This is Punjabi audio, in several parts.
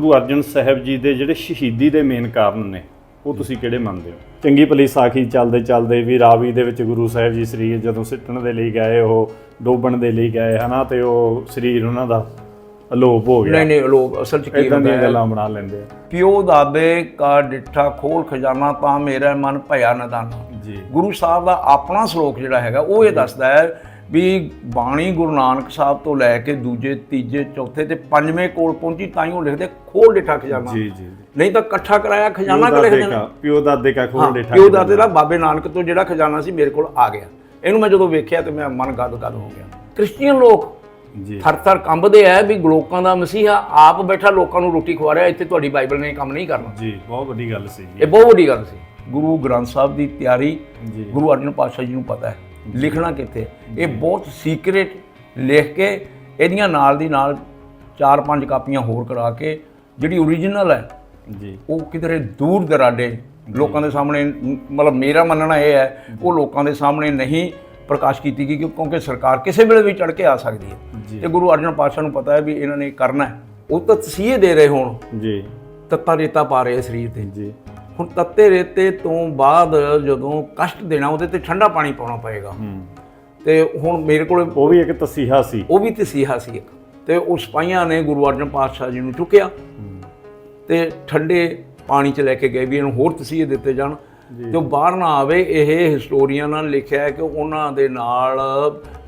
ਗੁਰੂ ਅਰਜਨ ਸਾਹਿਬ ਜੀ ਦੇ ਜਿਹੜੇ ਸ਼ਹੀਦੀ ਦੇ ਮੇਨ ਕਾਰਨ ਨੇ ਉਹ ਤੁਸੀਂ ਕਿਹੜੇ ਮੰਨਦੇ ਹੋ? ਚੰਗੀ ਭਲੀ ਸਾਖੀ ਚੱਲਦੇ ਚੱਲਦੇ ਵੀ ਰਾਵੀ ਦੇ ਵਿੱਚ ਗੁਰੂ ਸਾਹਿਬ ਜੀ ਸਰੀਰ ਜਦੋਂ ਸਿੱਟਣ ਦੇ ਲਈ ਗਏ ਉਹ ਡੋਬਣ ਦੇ ਲਈ ਗਏ ਹਨਾ ਤੇ ਉਹ ਸਰੀਰ ਉਹਨਾਂ ਦਾ ਅਲੋਪ ਹੋ ਗਿਆ। ਨਹੀਂ ਨਹੀਂ ਲੋਕ ਅਸਲ ਚ ਕੀ ਹੁੰਦਾ ਹੈ? ਗੱਲਾਂ ਬਣਾ ਲੈਂਦੇ ਆ। ਪਿਓ ਦਾਦੇ ਕਾ ਡਿੱਠਾ ਖੋਲ ਖਜ਼ਾਨਾ ਤਾਂ ਮੇਰਾ ਮਨ ਭਇਆ ਨਦਾਨਾ। ਜੀ। ਗੁਰੂ ਸਾਹਿਬ ਦਾ ਆਪਣਾ ਸ਼ਲੋਕ ਜਿਹੜਾ ਹੈਗਾ ਉਹ ਇਹ ਦੱਸਦਾ ਹੈ ਵੀ ਬਾਣੀ ਗੁਰੂ ਨਾਨਕ ਸਾਹਿਬ ਤੋਂ ਲੈ ਕੇ ਦੂਜੇ ਤੀਜੇ ਚੌਥੇ ਤੇ ਪੰਜਵੇਂ ਕੋਲ ਪਹੁੰਚੀ ਤਾਂ ਹੀ ਉਹ ਲਿਖਦੇ ਖੋਲ ਡਿੱਠਾ ਖਜ਼ਾਨਾ। ਜੀ ਜੀ ਨਹੀਂ ਤਾਂ ਇਕੱਠਾ ਕਰਾਇਆ ਖਜ਼ਾਨਾ ਕਿ ਦਾਦੇ ਲਿਖ ਦੇਣਾ ਕਾ ਪਿਓ ਦਾਦੇ ਕਾ ਖੋਲ ਦੇ ਪਿਓ ਦਾਦੇ ਦਾ ਬਾਬੇ ਨਾਨਕ ਤੋਂ ਜਿਹੜਾ ਖਜ਼ਾਨਾ ਸੀ ਮੇਰੇ ਕੋਲ ਆ ਗਿਆ। ਇਹਨੂੰ ਮੈਂ ਜਦੋਂ ਵੇਖਿਆ ਤੇ ਮੈਂ ਮਨ ਗਦ ਗਦ ਹੋ ਗਿਆ। ਕ੍ਰਿਸਚੀਅਨ ਲੋਕ ਜੀ। ਥਰ ਥਰ ਕੰਬਦੇ ਆ ਵੀ ਲੋਕਾਂ ਦਾ ਮਸੀਹਾ ਆਪ ਬੈਠਾ ਲੋਕਾਂ ਨੂੰ ਰੋਟੀ ਖਵਾ ਰਿਹਾ ਇੱਥੇ ਤੁਹਾਡੀ ਬਾਈਬਲ ਨੇ ਕੰਮ ਨਹੀਂ ਕਰਨਾ। ਜੀ ਬਹੁਤ ਵੱਡੀ ਗੱਲ ਸੀ ਜੀ। ਇਹ ਬਹੁਤ ਵੱਡੀ ਗੱਲ ਸੀ। ਗੁਰੂ ਗ੍ਰੰਥ ਸਾਹਿਬ ਦੀ ਤਿਆਰੀ ਜੀ। ਗੁਰੂ ਅਰਜਨ ਪਾਤਸ਼ਾਹ ਜੀ ਨੂੰ ਪਤਾ ਹੈ। ਲਿਖਣਾ ਕਿੱਥੇ? ਇਹ ਬਹੁਤ ਸੀਕ੍ਰੇਟ ਲਿਖ ਕੇ ਇਹਦੀਆਂ ਨਾਲ ਦੀ ਨਾਲ ਚਾਰ ਪੰਜ ਕਾਪੀਆਂ ਹੋਰ ਕਰਾ ਕੇ ਜਿਹੜੀ ਓਰੀਜਨਲ ਹੈ ਜੀ। ਉਹ ਕਿਧਰੇ ਦੂਰ ਦਰਾਡੇ ਲੋਕਾਂ ਦੇ ਸਾਹਮਣੇ ਮਤਲਬ ਮੇਰਾ ਮੰਨਣਾ ਇਹ ਹੈ ਉਹ ਲੋਕਾਂ ਦੇ ਸਾਹਮਣੇ ਨਹੀਂ ਪ੍ਰਕਾਸ਼ ਕੀਤੀ ਗਈ ਕਿਉਂ- ਕਿਉਂਕਿ ਸਰਕਾਰ ਕਿਸੇ ਵੇਲੇ ਵੀ ਚੜ ਕੇ ਆ ਸਕਦੀ। ਹੈ। ਤੇ ਗੁਰੂ ਅਰਜਨ ਪਾਤਸ਼ਾਹ ਨੂੰ ਪਤਾ ਹੈ ਵੀ ਇਹਨਾਂ ਨੇ ਕਰਨਾ ਹੈ। ਉਹ ਤਾਂ ਤਸੀਹੇ ਦੇ ਰਹੇ ਹੋਣ। ਜੀ। ਤੱਤਾ ਰੇਤਾ ਪਾ ਰਹੇ ਸਰੀਰ ਤੇ। ਜੀ। ਹੁਣ ਤੱਤੇ ਰੇਤੇ ਤੋਂ ਬਾਅਦ ਜਦੋਂ ਕਸ਼ਟ ਦੇਣਾ ਉਹਦੇ ਤੇ ਠੰਡਾ ਪਾਣੀ ਪਾਉਣਾ ਪਏਗਾ। ਹੂੰ। ਤੇ ਹੁਣ ਮੇਰੇ ਕੋਲ ਉਹ ਵੀ ਇੱਕ ਤਸੀਹਾ ਸੀ। ਉਹ ਵੀ ਤਸੀਹਾ ਸੀ ਇੱਕ। ਤੇ ਉਹ ਸਿਪਾਹੀਆਂ ਨੇ ਗੁਰੂ ਅਰਜਨ ਪਾਤਸ਼ਾਹ ਜੀ ਨੂੰ ਚੁੱਕਿਆ। ਤੇ ਠੰਡੇ ਪਾਣੀ 'ਚ ਲੈ ਕੇ ਗਏ ਵੀ ਇਹਨੂੰ ਹੋਰ ਤਸੀਹੇ ਦਿੱਤੇ ਜਾਣ। ਤੇ ਉਹ ਬਾਹਰ ਨਾ ਆਵੇ ਇਹ ਹਿਸਟੋਰੀਆਂ ਨਾਲ ਲਿਖਿਆ ਹੈ ਕਿ ਉਹਨਾਂ ਦੇ ਨਾਲ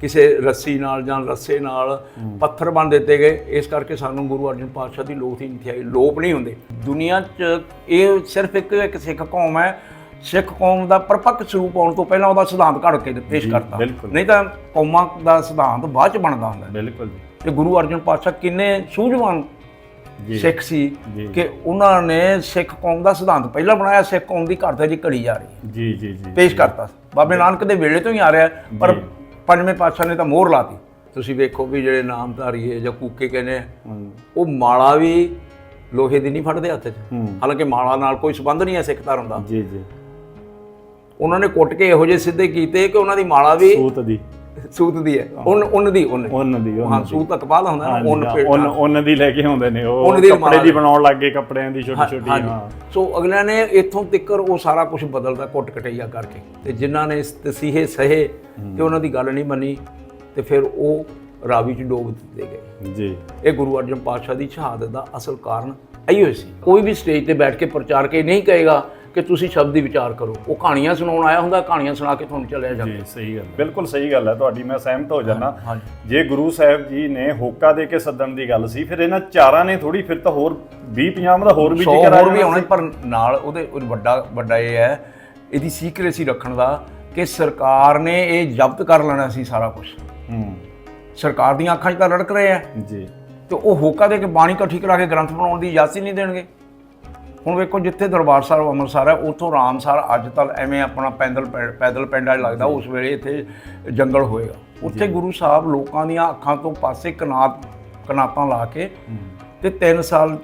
ਕਿਸੇ ਰੱਸੀ ਨਾਲ ਜਾਂ ਰੱਸੇ ਨਾਲ ਪੱਥਰ ਬੰਨ ਦਿੱਤੇ ਗਏ। ਇਸ ਕਰਕੇ ਸਾਨੂੰ ਗੁਰੂ ਅਰਜਨ ਪਾਤਸ਼ਾਹ ਦੀ ਲੋਕ ਦੀ ਨਹੀਂ ਲੋਪ ਨਹੀਂ ਹੁੰਦੇ। ਦੁਨੀਆ 'ਚ ਇਹ ਸਿਰਫ ਇੱਕ ਇੱਕ ਸਿੱਖ ਕੌਮ ਹੈ। ਸਿੱਖ ਕੌਮ ਦਾ ਪਰਪੱਕ ਸਰੂਪ ਆਉਣ ਤੋਂ ਪਹਿਲਾਂ ਉਹਦਾ ਸਿਧਾਂਤ ਘੜ ਕੇ ਪੇਸ਼ ਕਰਤਾ। ਨਹੀਂ ਤਾਂ ਕੌਮਾਂ ਦਾ ਸਿਧਾਂਤ ਬਾਅਦ ਚ ਬਣਦਾ ਹੁੰਦਾ। ਹੈ। ਬਿਲਕੁਲ ਤੇ ਗੁਰੂ ਅਰਜਨ ਪਾਤਸ਼ਾਹ ਕਿੰਨੇ ਸੂਝਵਾਨ ਸਿੱਖ ਸੀ। ਕਿ ਉਹਨਾਂ ਨੇ ਸਿੱਖ ਕੌਮ ਦਾ ਸਿਧਾਂਤ ਪਹਿਲਾਂ ਬਣਾਇਆ ਸਿੱਖ ਕੌਮ ਦੀ ਘੜਤਾ ਜੀ ਘੜੀ ਜਾ ਰਹੀ ਹੈ। ਜੀ ਜੀ ਜੀ ਪੇਸ਼ ਕਰਤਾ। ਬਾਬੇ ਨਾਨਕ ਦੇ ਵੇਲੇ ਤੋਂ ਹੀ ਆ ਰਿਹਾ ਹੈ, ਪਰ। ਪੰਜਵੇਂ ਪਾਤਸ਼ਾਹ ਨੇ ਤਾਂ ਮੋਹਰ ਲਾਤੀ। ਤੁਸੀਂ ਵੇਖੋ ਵੀ ਜਿਹੜੇ ਨਾਮਧਾਰੀਏ ਜਾਂ ਕੂਕੇ ਕਹਿੰਦੇ ਹੂੰ, ਉਹ ਮਾਲਾ ਵੀ ਲੋਹੇ ਦੀ ਨਹੀਂ ਫੜਦੇ ਹੱਥ 'ਚ। ਹੂੰ। ਹਾਲਾਂਕਿ ਮਾਲਾ ਨਾਲ ਕੋਈ ਸੰਬੰਧ ਨਹੀਂ ਹੈ ਸਿੱਖ ਧਰਮ ਦਾ। ਜੀ ਜੀ। ਉਹਨਾਂ ਨੇ ਕੁੱਟ ਕੇ ਇਹੋ ਜਿਹੇ ਸਿੱਧੇ ਕੀਤੇ ਕਿ ਉਹਨਾਂ ਦੀ ਮਾਲਾ ਵੀ ਸੂਤ ਦੀ। ਸੂਤ ਦੀ ਹੈ। ਉਨ ਉਨ ਦੀ ਉਨ। ਉਹਨਾਂ ਦੀ ਹਾਂ ਦੀ। ਸੂਤ ਬਾਅਦ ਹੁੰਦਾ ਨਾ ਉਨ ਉਹਨਾਂ ਉਹਨਾਂ ਦੀ ਲੈ ਕੇ ਆਉਂਦੇ ਨੇ ਉਹ ਦੀ ਕੱਪੜੇ ਦੀ ਬਣਾਉਣ ਲੱਗ ਗਏ ਕੱਪੜਿਆਂ ਦੀ ਛੋਟੀ ਛੋਟੀ ਹਾਂ। ਸੋ ਅਗਲਿਆਂ ਨੇ ਇੱਥੋਂ ਤਿੱਕਰ ਉਹ ਸਾਰਾ ਕੁਝ ਬਦਲਦਾ ਕੁੱਟ ਕਟਈਆ ਕਰਕੇ। ਤੇ ਜਿਨ੍ਹਾਂ ਨੇ ਇਸ ਤਸੀਹੇ ਸਹੇ ਤੇ ਉਹਨਾਂ ਦੀ ਗੱਲ ਨਹੀਂ ਮੰਨੀ ਤੇ ਫਿਰ ਉਹ ਰਾਵੀ ਚ ਡੋਬ ਦਿੱਤੇ ਗਏ। ਜੀ। ਇਹ ਗੁਰੂ ਅਰਜਨ ਪਾਤਸ਼ਾਹ ਦੀ ਸ਼ਹਾਦਤ ਦਾ ਅਸਲ ਕਾਰਨ ਇਹੀ ਸੀ। ਕੋਈ ਵੀ ਸਟੇਜ ਤੇ ਬੈਠ ਕੇ ਪ੍ਰਚਾਰ ਕੇ ਨਹੀਂ ਕਹੇਗਾ ਕਿ ਤੁਸੀਂ ਸ਼ਬਦ ਦੀ ਵਿਚਾਰ ਕਰੋ। ਉਹ ਕਹਾਣੀਆਂ ਸੁਣਾਉਣ ਆਇਆ ਹੁੰਦਾ ਕਹਾਣੀਆਂ ਸੁਣਾ ਕੇ ਤੁਹਾਨੂੰ ਚਲਿਆ ਜਾਂਦਾ। ਜੀ ਸਹੀ ਗੱਲ ਹੈ। ਬਿਲਕੁਲ ਸਹੀ ਗੱਲ ਹੈ ਤੁਹਾਡੀ ਮੈਂ ਸਹਿਮਤ ਹੋ ਜਾਣਾ ਹਾਂਜੀ ਜੇ ਗੁਰੂ ਸਾਹਿਬ ਜੀ ਨੇ ਹੋਕਾ ਦੇ ਕੇ ਸੱਦਣ ਦੀ ਗੱਲ ਸੀ ਫਿਰ ਇਹਨਾਂ ਚਾਰਾਂ ਨੇ ਥੋੜੀ ਫਿਰ ਤਾਂ ਹੋਰ 20 50 ਦਾ ਹੋਰ ਵੀ ਜ਼ਿਕਰ ਆ ਹੋਰ ਵੀ ਆਉਣੇ ਪਰ ਨਾਲ ਉਹਦੇ ਉਹ ਵੱਡਾ ਵੱਡਾ ਇਹ ਹੈ ਇਹਦੀ ਸੀਕ੍ਰੇਸੀ ਰੱਖਣ ਦਾ ਕਿ ਸਰਕਾਰ ਨੇ ਇਹ ਜ਼ਬਤ ਕਰ ਲੈਣਾ ਸੀ ਸਾਰਾ ਕੁਝ ਹੂੰ। ਸਰਕਾਰ ਦੀਆਂ ਅੱਖਾਂ 'ਚ ਤਾਂ ਰੜਕ ਰਹੇ ਆ। ਜੀ। ਤੇ ਉਹ ਹੋਕਾ ਦੇ ਕੇ ਬਾਣੀ ਇਕੱਠੀ ਕਰਾ ਕੇ ਗ੍ਰੰਥ ਬਣਾਉਣ ਦੀ ਇਜਾਜ਼ਤ ਹੀ ਨਹੀਂ ਦੇਣਗੇ। ਹੁਣ ਵੇਖੋ ਜਿੱਥੇ ਦਰਬਾਰ ਸਾਹਿਬ ਅੰਮ੍ਰਿਤਸਰ ਹੈ ਉੱਥੋਂ ਰਾਮਸਰ ਅੱਜ ਤੱਕ ਐਵੇਂ ਆਪਣਾ ਪੈਦਲ ਪੈਦਲ ਪਿੰਡਾਂ ਲੱਗਦਾ ਉਸ ਵੇਲੇ ਇੱਥੇ ਜੰਗਲ ਹੋਏਗਾ। ਉੱਥੇ ਗੁਰੂ ਸਾਹਿਬ ਲੋਕਾਂ ਦੀਆਂ ਅੱਖਾਂ ਤੋਂ ਪਾਸੇ ਕਨਾਤ ਕਨਾਤਾਂ ਲਾ ਕੇ ਤੇ 3 ਸਾਲ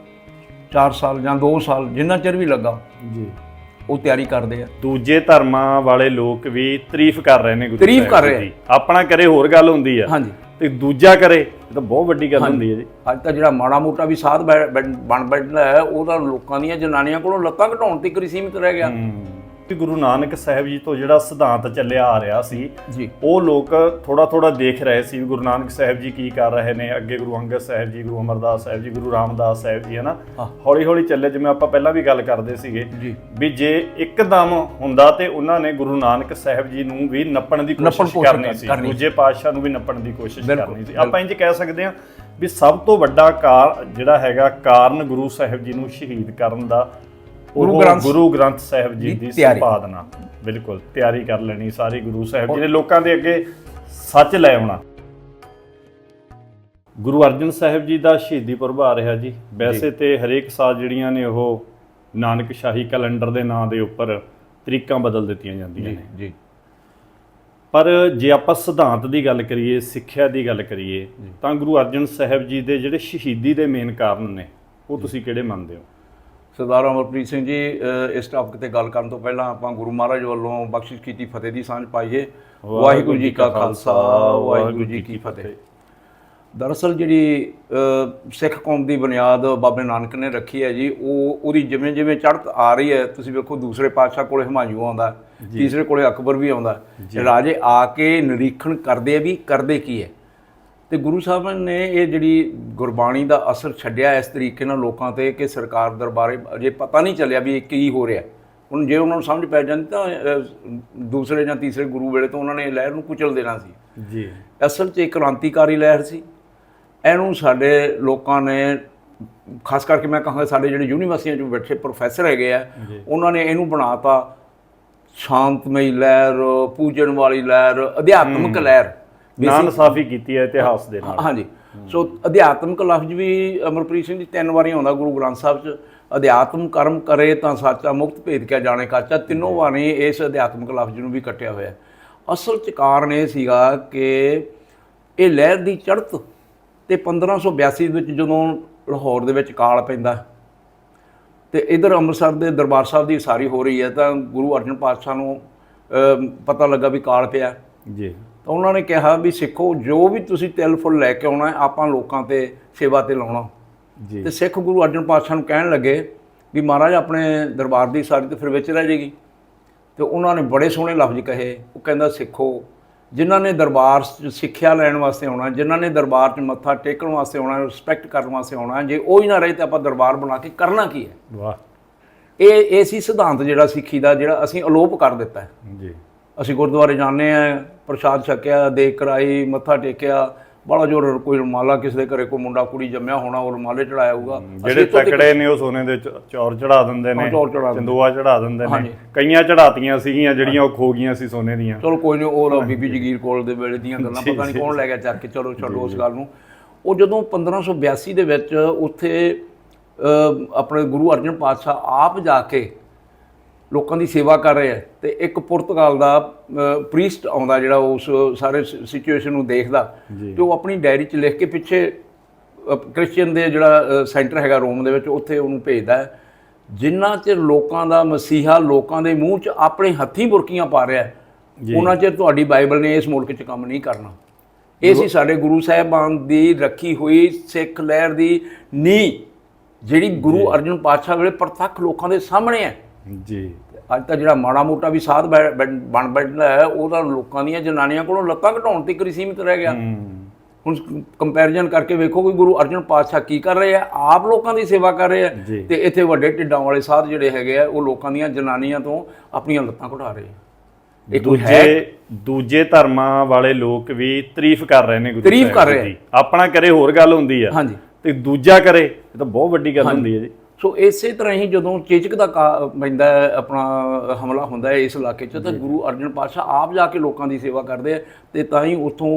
4 ਸਾਲ ਜਾਂ 2 ਸਾਲ ਜਿੰਨਾ ਚਿਰ ਵੀ ਲੱਗਾ ਜੀ। ਉਹ ਤਿਆਰੀ ਕਰਦੇ ਆ। ਦੂਜੇ ਧਰਮਾਂ ਵਾਲੇ ਲੋਕ ਵੀ ਤਾਰੀਫ ਕਰ ਰਹੇ ਨੇ ਗੁਰੂ ਤਾਰੀਫ਼ ਸਾਹਿਬ ਕਰ ਰਹੇ ਦੀ। ਆਪਣਾ ਕਰੇ ਹੋਰ ਗੱਲ ਹੁੰਦੀ ਆ। ਹਾਂਜੀ। ਤੇ ਦੂਜਾ ਕਰੇ ਇਹ ਤਾਂ ਬਹੁਤ ਵੱਡੀ ਗੱਲ ਹੁੰਦੀ ਹੈ ਜੀ। ਅੱਜ ਤਾਂ ਜਿਹੜਾ ਮਾੜਾ ਮੋਟਾ ਵੀ ਸਾਧ ਬੈ- ਬੈ- ਬਣ ਬੈਠਦਾ ਹੈ ਉਹ ਤਾਂ ਲੋਕਾਂ ਦੀਆਂ ਜਨਾਨੀਆਂ ਕੋਲੋਂ ਲੱਤਾਂ ਘਟਾਉਣ ਤੱਕ ਹੀ ਸੀਮਿਤ ਰਹਿ ਗਿਆ। ਕਿ ਗੁਰੂ ਨਾਨਕ ਸਾਹਿਬ ਜੀ ਤੋਂ ਜਿਹੜਾ ਸਿਧਾਂਤ ਚੱਲਿਆ ਆ ਰਿਹਾ ਸੀ ਜੀ। ਉਹ ਲੋਕ ਥੋੜਾ ਥੋੜਾ ਦੇਖ ਰਹੇ ਸੀ ਗੁਰੂ ਨਾਨਕ ਸਾਹਿਬ ਜੀ ਕੀ ਕਰ ਰਹੇ ਨੇ ਅੱਗੇ ਗੁਰੂ ਅੰਗਦ ਸਾਹਿਬ ਜੀ ਗੁਰੂ ਅਮਰਦਾਸ ਸਾਹਿਬ ਜੀ ਗੁਰੂ ਰਾਮਦਾਸ ਸਾਹਿਬ ਜੀ ਹਨਾ। ਹੌਲੀ ਹੌਲੀ ਚੱਲੇ ਜਿਵੇਂ ਆਪਾਂ ਪਹਿਲਾਂ ਵੀ ਗੱਲ ਕਰਦੇ ਸੀਗੇ ਵੀ ਜੇ ਇੱਕਦਮ ਹੁੰਦਾ ਤੇ ਉਹਨਾਂ ਨੇ ਗੁਰੂ ਨਾਨਕ ਸਾਹਿਬ ਜੀ ਨੂੰ ਵੀ ਨੱਪਣ ਦੀ ਕੋਸ਼ਿਸ਼ ਕਰਨੀ ਸੀ। ਦੂਜੇ ਪਾਤਸ਼ਾਹ ਨੂੰ ਵੀ ਨੱਪਣ ਦੀ ਕੋਸ਼ਿਸ਼ ਕਰਨੀ ਸੀ। ਆਪਾਂ ਇੰਜ ਕਹਿ ਸਕਦੇ ਹਾਂ ਵੀ ਸਭ ਤੋਂ ਵੱਡਾ ਕਾਰ ਜਿਹੜਾ ਹੈਗਾ ਕਾਰਨ ਗੁਰੂ ਸਾਹਿਬ ਜੀ ਨੂੰ ਸ਼ਹੀਦ ਕਰਨ ਦਾ ਗੁਰੂ ਗ੍ਰੰਥ- ਗੁਰੂ ਗ੍ਰੰਥ ਸਾਹਿਬ ਜੀ ਦੀ। ਸੰਪਾਦਨਾ। ਬਿਲਕੁਲ ਤਿਆਰੀ ਕਰ ਲੈਣੀ ਸਾਰੀ ਗੁਰੂ ਸਾਹਿਬ ਜੀ ਨੇ ਲੋਕਾਂ ਦੇ ਅੱਗੇ ਸੱਚ ਲੈ ਆਉਣਾ। ਗੁਰੂ ਅਰਜਨ ਸਾਹਿਬ ਜੀ ਦਾ ਸ਼ਹੀਦੀ ਪੁਰਬ ਆ ਰਿਹਾ ਜੀ। ਵੈਸੇ ਤੇ ਹਰੇਕ ਸਾਲ ਜਿਹੜੀਆਂ ਨੇ ਉਹ ਨਾਨਕ ਸ਼ਾਹੀ ਕੈਲੰਡਰ ਦੇ ਨਾਂ ਦੇ ਉੱਪਰ ਤਰੀਕਾਂ ਬਦਲ ਦਿੱਤੀਆਂ ਜਾਂਦੀਆਂ ਨੇ। ਜੀ। ਪਰ ਜੇ ਆਪਾਂ ਸਿਧਾਂਤ ਦੀ ਗੱਲ ਕਰੀਏ ਸਿੱਖਿਆ ਦੀ ਗੱਲ ਕਰੀਏ ਤਾਂ ਗੁਰੂ ਅਰਜਨ ਸਾਹਿਬ ਜੀ ਦੇ ਜਿਹੜੇ ਸ਼ਹੀਦੀ ਦੇ ਮੇਨ ਕਾਰਨ ਨੇ ਉਹ ਤੁਸੀਂ ਕਿਹੜੇ ਮੰਨਦੇ ਹੋ? ਸਰਦਾਰ ਅਮਰਪ੍ਰੀਤ ਸਿੰਘ ਜੀ ਇਸ ਟਾਪਿਕ ਤੇ ਗੱਲ ਕਰਨ ਤੋਂ ਪਹਿਲਾਂ ਆਪਾਂ ਗੁਰੂ ਮਹਾਰਾਜ ਵੱਲੋਂ ਬਖਸ਼ਿਸ਼ ਕੀਤੀ ਫਤਿਹ ਦੀ ਸਾਂਝ ਪਾਈਏ। ਵਾਹਿਗੁਰੂ ਜੀ ਕਾ ਖਾਲਸਾ ਵਾਹਿਗੁਰੂ ਜੀ ਕੀ ਫਤਿਹ। ਦਰਅਸਲ ਜਿਹੜੀ ਸਿੱਖ ਕੌਮ ਦੀ ਬੁਨਿਆਦ ਬਾਬੇ ਨਾਨਕ ਨੇ ਰੱਖੀ ਹੈ ਜੀ ਉਹ ਉਹਦੀ ਜਿਵੇਂ ਜਿਵੇਂ ਚੜ੍ਹਤ ਆ ਰਹੀ ਹੈ ਤੁਸੀਂ ਵੇਖੋ ਦੂਸਰੇ ਪਾਤਸ਼ਾਹ ਕੋਲੇ ਹਮਾਯੂ ਆਉਂਦਾ ਤੀਸਰੇ ਕੋਲੇ ਅਕਬਰ ਵੀ ਆਉਂਦਾ। ਰਾਜੇ ਆ ਕੇ ਨਿਰੀਖਣ ਕਰਦੇ ਵੀ ਕਰਦੇ ਕੀ ਹੈ। ਤੇ ਗੁਰੂ ਸਾਹਿਬ ਨੇ ਇਹ ਜਿਹੜੀ ਗੁਰਬਾਣੀ ਦਾ ਅਸਰ ਛੱਡਿਆ ਇਸ ਤਰੀਕੇ ਨਾਲ ਲੋਕਾਂ ਤੇ ਕਿ ਸਰਕਾਰ ਦਰਬਾਰੇ ਅਜੇ ਪਤਾ ਨਹੀਂ ਚੱਲਿਆ ਵੀ ਇਹ ਕੀ ਹੋ ਰਿਹਾ। ਹੁਣ ਜੇ ਉਹਨਾਂ ਨੂੰ ਸਮਝ ਪੈ ਜਾਂਦੀ ਤਾਂ ਦੂਸਰੇ ਜਾਂ ਤੀਸਰੇ ਗੁਰੂ ਵੇਲੇ ਤੋਂ ਉਹਨਾਂ ਨੇ ਲਹਿਰ ਨੂੰ ਕੁਚਲ ਦੇਣਾ ਸੀ। ਜੀ। ਅਸਲ 'ਚ ਇੱਕ ਕ੍ਰਾਂਤੀਕਾਰੀ ਲਹਿਰ ਸੀ। ਇਹਨੂੰ ਸਾਡੇ ਲੋਕਾਂ ਨੇ ਖਾਸ ਕਰਕੇ ਮੈਂ ਕਹਾਂਗਾ ਸਾਡੇ ਜਿਹੜੇ ਯੂਨੀਵਰਸਿਟੀਆਂ 'ਚ ਬੈਠੇ ਪ੍ਰੋਫੈਸਰ ਹੈਗੇ ਆ ਉਹਨਾਂ ਨੇ ਇਹਨੂੰ ਬਣਾਤਾ ਸ਼ਾਂਤਮਈ ਲਹਿਰ ਪੂਜਨ ਵਾਲੀ ਲਹਿਰ ਅਧਿਆਤਮਿਕ ਲਹਿਰ। ਨਾਨ ਸਾਫੀ ਕੀਤੀ ਹੈ ਇਤਿਹਾਸ ਦੇ ਨਾਲ। ਹਾਂਜੀ। ਸੋ ਅਧਿਆਤਮਿਕ ਲਫ਼ਜ਼ ਵੀ ਅਮਰਪ੍ਰੀਤ ਸਿੰਘ ਜੀ ਤਿੰਨ ਵਾਰੀ ਆਉਂਦਾ ਗੁਰੂ ਗ੍ਰੰਥ ਸਾਹਿਬ 'ਚ। ਅਧਿਆਤਮ ਕਰਮ ਕਰੇ ਤਾਂ ਸਾਚਾ ਮੁਕਤ ਭੇਦ ਕਿਆ ਜਾਣੇ ਕਾਚਾ। ਤਿੰਨੋਂ ਵਾਰੀ ਇਸ ਅਧਿਆਤਮਿਕ ਲਫ਼ਜ਼ ਨੂੰ ਵੀ ਕੱਟਿਆ ਹੋਇਆ। ਅਸਲ 'ਚ ਕਾਰਨ ਇਹ ਸੀਗਾ ਕਿ ਇਹ ਲਹਿਰ ਦੀ ਚੜ੍ਹਤ ਤੇ 1582 ਵਿੱਚ ਜਦੋਂ ਲਾਹੌਰ ਦੇ ਵਿੱਚ ਕਾਲ ਪੈਂਦਾ ਤੇ ਇਧਰ ਅੰਮ੍ਰਿਤਸਰ ਦੇ ਦਰਬਾਰ ਸਾਹਿਬ ਦੀ ਸਾਰੀ ਹੋ ਰਹੀ ਹੈ ਤਾਂ ਗੁਰੂ ਅਰਜਨ ਪਾਤਸ਼ਾਹ ਨੂੰ ਪਤਾ ਲੱਗਾ ਵੀ ਕਾਲ ਪਿਆ। ਜੀ। ਤਾਂ ਉਹਨਾਂ ਨੇ ਕਿਹਾ ਵੀ ਸਿੱਖੋ ਜੋ ਵੀ ਤੁਸੀਂ ਤਿਲ ਫੁੱਲ ਲੈ ਕੇ ਆਉਣਾ ਆਪਾਂ ਲੋਕਾਂ ਤੇ ਸੇਵਾ ਤੇ ਲਾਉਣਾ। ਜੀ। ਤੇ ਸਿੱਖ ਗੁਰੂ ਅਰਜਨ ਪਾਤਸ਼ਾਹ ਨੂੰ ਕਹਿਣ ਲੱਗੇ ਵੀ ਮਹਾਰਾਜ ਆਪਣੇ ਦਰਬਾਰ ਦੀ ਸਾਰੀ ਤੇ ਫਿਰ ਵਿੱਚ ਰਹਿ ਜਾਏਗੀ। ਤੇ ਉਹਨਾਂ ਨੇ ਬੜੇ ਸੋਹਣੇ ਲਫ਼ਜ਼ ਕਹੇ। ਉਹ ਕਹਿੰਦਾ ਸਿੱਖੋ ਜਿਨ੍ਹਾਂ ਨੇ ਦਰਬਾਰ 'ਚ ਸਿੱਖਿਆ ਲੈਣ ਵਾਸਤੇ ਆਉਣਾ ਜਿਨ੍ਹਾਂ ਨੇ ਦਰਬਾਰ 'ਚ ਮੱਥਾ ਟੇਕਣ ਵਾਸਤੇ ਆਉਣਾ ਰਿਸਪੈਕਟ ਕਰਨ ਵਾਸਤੇ ਆਉਣਾ ਜੇ ਉਹ ਹੀ ਨਾ ਰਹੇ ਤਾਂ ਆਪਾਂ ਦਰਬਾਰ ਬਣਾ ਕੇ ਕਰਨਾ ਕੀ ਹੈ? ਵਾਹ। ਇਹ ਇਹ ਸੀ ਸਿਧਾਂਤ ਜਿਹੜਾ ਸਿੱਖੀ ਦਾ ਜਿਹੜਾ ਅਸੀਂ ਅਲੋਪ ਕਰ ਦਿੱਤਾ ਜੀ। ਅਸੀਂ ਗੁਰਦੁਆਰੇ ਜਾਂਦੇ ਆ ਪ੍ਰਸ਼ਾਦ ਛਕਿਆ ਦੇਖ ਕਰਾਈ ਮੱਥਾ ਟੇਕਿਆ ਬੜਾ ਜੋਰ ਕੋਈ ਰੁਮਾਲਾ ਕਿਸੇ ਦੇ ਘਰੇ ਕੋਈ ਮੁੰਡਾ ਕੁੜੀ ਜੰਮਿਆ ਹੋਣਾ ਉਹ ਰੁਮਾਲੇ ਚੜਾਇਆ ਹੋਊਗਾ। ਜਿਹੜੇ ਤਕੜੇ ਨੇ ਉਹ ਸੋਨੇ ਦੇ ਚੌਰ ਚੜਾ ਦਿੰਦੇ ਨੇ। ਚੰਦੋਆ ਚੜਾ ਦਿੰਦੇ ਨੇ। ਕਈਆਂ ਚੜਾਤੀਆਂ ਸੀਗੀਆਂ ਜਿਹੜੀਆਂ ਉਹ ਖੋ ਗਈਆਂ ਸੀ ਸੋਨੇ ਦੀਆਂ। ਚਲੋ ਕੋਈ ਨਹੀਂ ਉਹ ਬੀਬੀ ਜਗੀਰ ਕੋਲ ਦੇ ਵੇਲੇ ਦੀਆਂ ਗੱਲਾਂ ਪਤਾ ਨਹੀਂ ਕੌਣ ਲੈ ਗਿਆ ਚੱਕ ਕੇ ਚਲੋ ਛੱਡੋ ਉਸ ਗੱਲ ਨੂੰ। ਉਹ ਜਦੋਂ 1582 ਦੇ ਵਿੱਚ ਉੱਥੇ ਆਪਣੇ ਗੁਰੂ ਅਰਜਨ ਪਾਤਸ਼ਾਹ ਆਪ ਜਾ ਕੇ ਲੋਕਾਂ ਦੀ ਸੇਵਾ ਕਰ ਰਹੇ ਹੈ ਤੇ ਇੱਕ ਪੁਰਤਗਾਲ ਦਾ ਪ੍ਰੀਸਟ ਆਉਂਦਾ ਜਿਹੜਾ ਉਸ ਸਾਰੇ ਸਿਚੁਏਸ਼ਨ ਨੂੰ ਦੇਖਦਾ ਤੇ ਉਹ ਆਪਣੀ ਡਾਇਰੀ 'ਚ ਲਿਖ ਕੇ ਪਿੱਛੇ ਕ੍ਰਿਸਚੀਅਨ ਦੇ ਜਿਹੜਾ ਸੈਂਟਰ ਹੈਗਾ ਰੋਮ ਦੇ ਵਿੱਚ ਉੱਥੇ ਉਹਨੂੰ ਭੇਜਦਾ ਹੈ। ਜਿੰਨਾ ਚਿਰ ਲੋਕਾਂ ਦਾ ਮਸੀਹਾ ਲੋਕਾਂ ਦੇ ਮੂੰਹ 'ਚ ਆਪਣੇ ਹੱਥੀਂ ਬੁਰਕੀਆਂ ਪਾ ਰਿਹਾ ਹੈ, ਉਹਨਾਂ ਚਿਰ ਤੁਹਾਡੀ ਬਾਈਬਲ ਨੇ ਇਸ ਮੁਲਕ 'ਚ ਕੰਮ ਨਹੀਂ ਕਰਨਾ। ਇਹ ਸੀ ਸਾਡੇ ਗੁਰੂ ਸਾਹਿਬਾਨ ਦੀ ਰੱਖੀ ਹੋਈ ਸਿੱਖ ਲਹਿਰ ਦੀ ਨੀਂਹ ਜਿਹੜੀ ਗੁਰੂ ਅਰਜਨ ਪਾਤਸ਼ਾਹ ਵੇਲੇ ਪ੍ਰਤੱਖ ਲੋਕਾਂ ਦੇ ਸਾਹਮਣੇ ਹੈ। ਜੀ। ਅੱਜ ਤਾਂ ਜਿਹੜਾ ਮਾੜਾ ਮੋਟਾ ਵੀ ਸਾਧ ਬਣ ਬੈਠਦਾ ਹੈ ਉਹ ਤਾਂ ਲੋਕਾਂ ਦੀਆਂ ਜਨਾਨੀਆਂ ਕੋਲੋਂ ਲੱਤਾਂ ਘਟਾਉਣ ਤੱਕ ਹੀ ਸੀਮਿਤ ਰਹਿ ਗਿਆ। ਹੁਣ ਕੰਪੈਰੀਜ਼ਨ ਕਰਕੇ ਵੇਖੋ ਕਿ ਗੁਰੂ ਅਰਜਨ ਪਾਤਸ਼ਾਹ ਕੀ ਕਰ ਰਹੇ ਆ ਆਪ ਲੋਕਾਂ ਦੀ ਸੇਵਾ ਕਰ ਰਹੇ ਆ। ਤੇ ਇੱਥੇ ਵੱਡੇ ਢਿੱਡਾਂ ਵਾਲੇ ਸਾਧ ਜਿਹੜੇ ਹੈਗੇ ਆ ਉਹ ਲੋਕਾਂ ਦੀਆਂ ਜਨਾਨੀਆਂ ਤੋਂ ਆਪਣੀਆਂ ਲੱਤਾਂ ਘਟਾ ਰਹੇ ਆ। ਕੋਈ ਦੂਜੇ ਦੂਜੇ ਧਰਮਾਂ ਵਾਲੇ ਲੋਕ ਵੀ ਤਾਰੀਫ ਕਰ ਰਹੇ ਨੇ ਗੁਰੂ ਤਾਰੀਫ ਸਾਹਿਬ ਕਰ ਰਹੇ ਦੀ ਆਪਣਾ ਕਰੇ ਹੋਰ ਗੱਲ ਹੁੰਦੀ ਆ। ਹਾਂਜੀ। ਤੇ ਦੂਜਾ ਕਰੇ ਇਹ ਤਾਂ ਬਹੁਤ ਵੱਡੀ ਗੱਲ ਹੁੰਦੀ ਹੈ ਜੀ। ਸੋ ਇਸੇ ਤਰ੍ਹਾਂ ਹੀ ਜਦੋਂ ਚੇਚਕ ਦਾ ਪੈਂਦਾ ਆਪਣਾ ਹਮਲਾ ਹੁੰਦਾ ਹੈ ਇਸ ਇਲਾਕੇ 'ਚ ਤਾਂ ਗੁਰੂ ਅਰਜਨ ਪਾਤਸ਼ਾਹ ਆਪ ਜਾ ਕੇ ਲੋਕਾਂ ਦੀ ਸੇਵਾ ਕਰਦੇ ਆ ਤੇ ਤਾਂ ਹੀ ਉੱਥੋਂ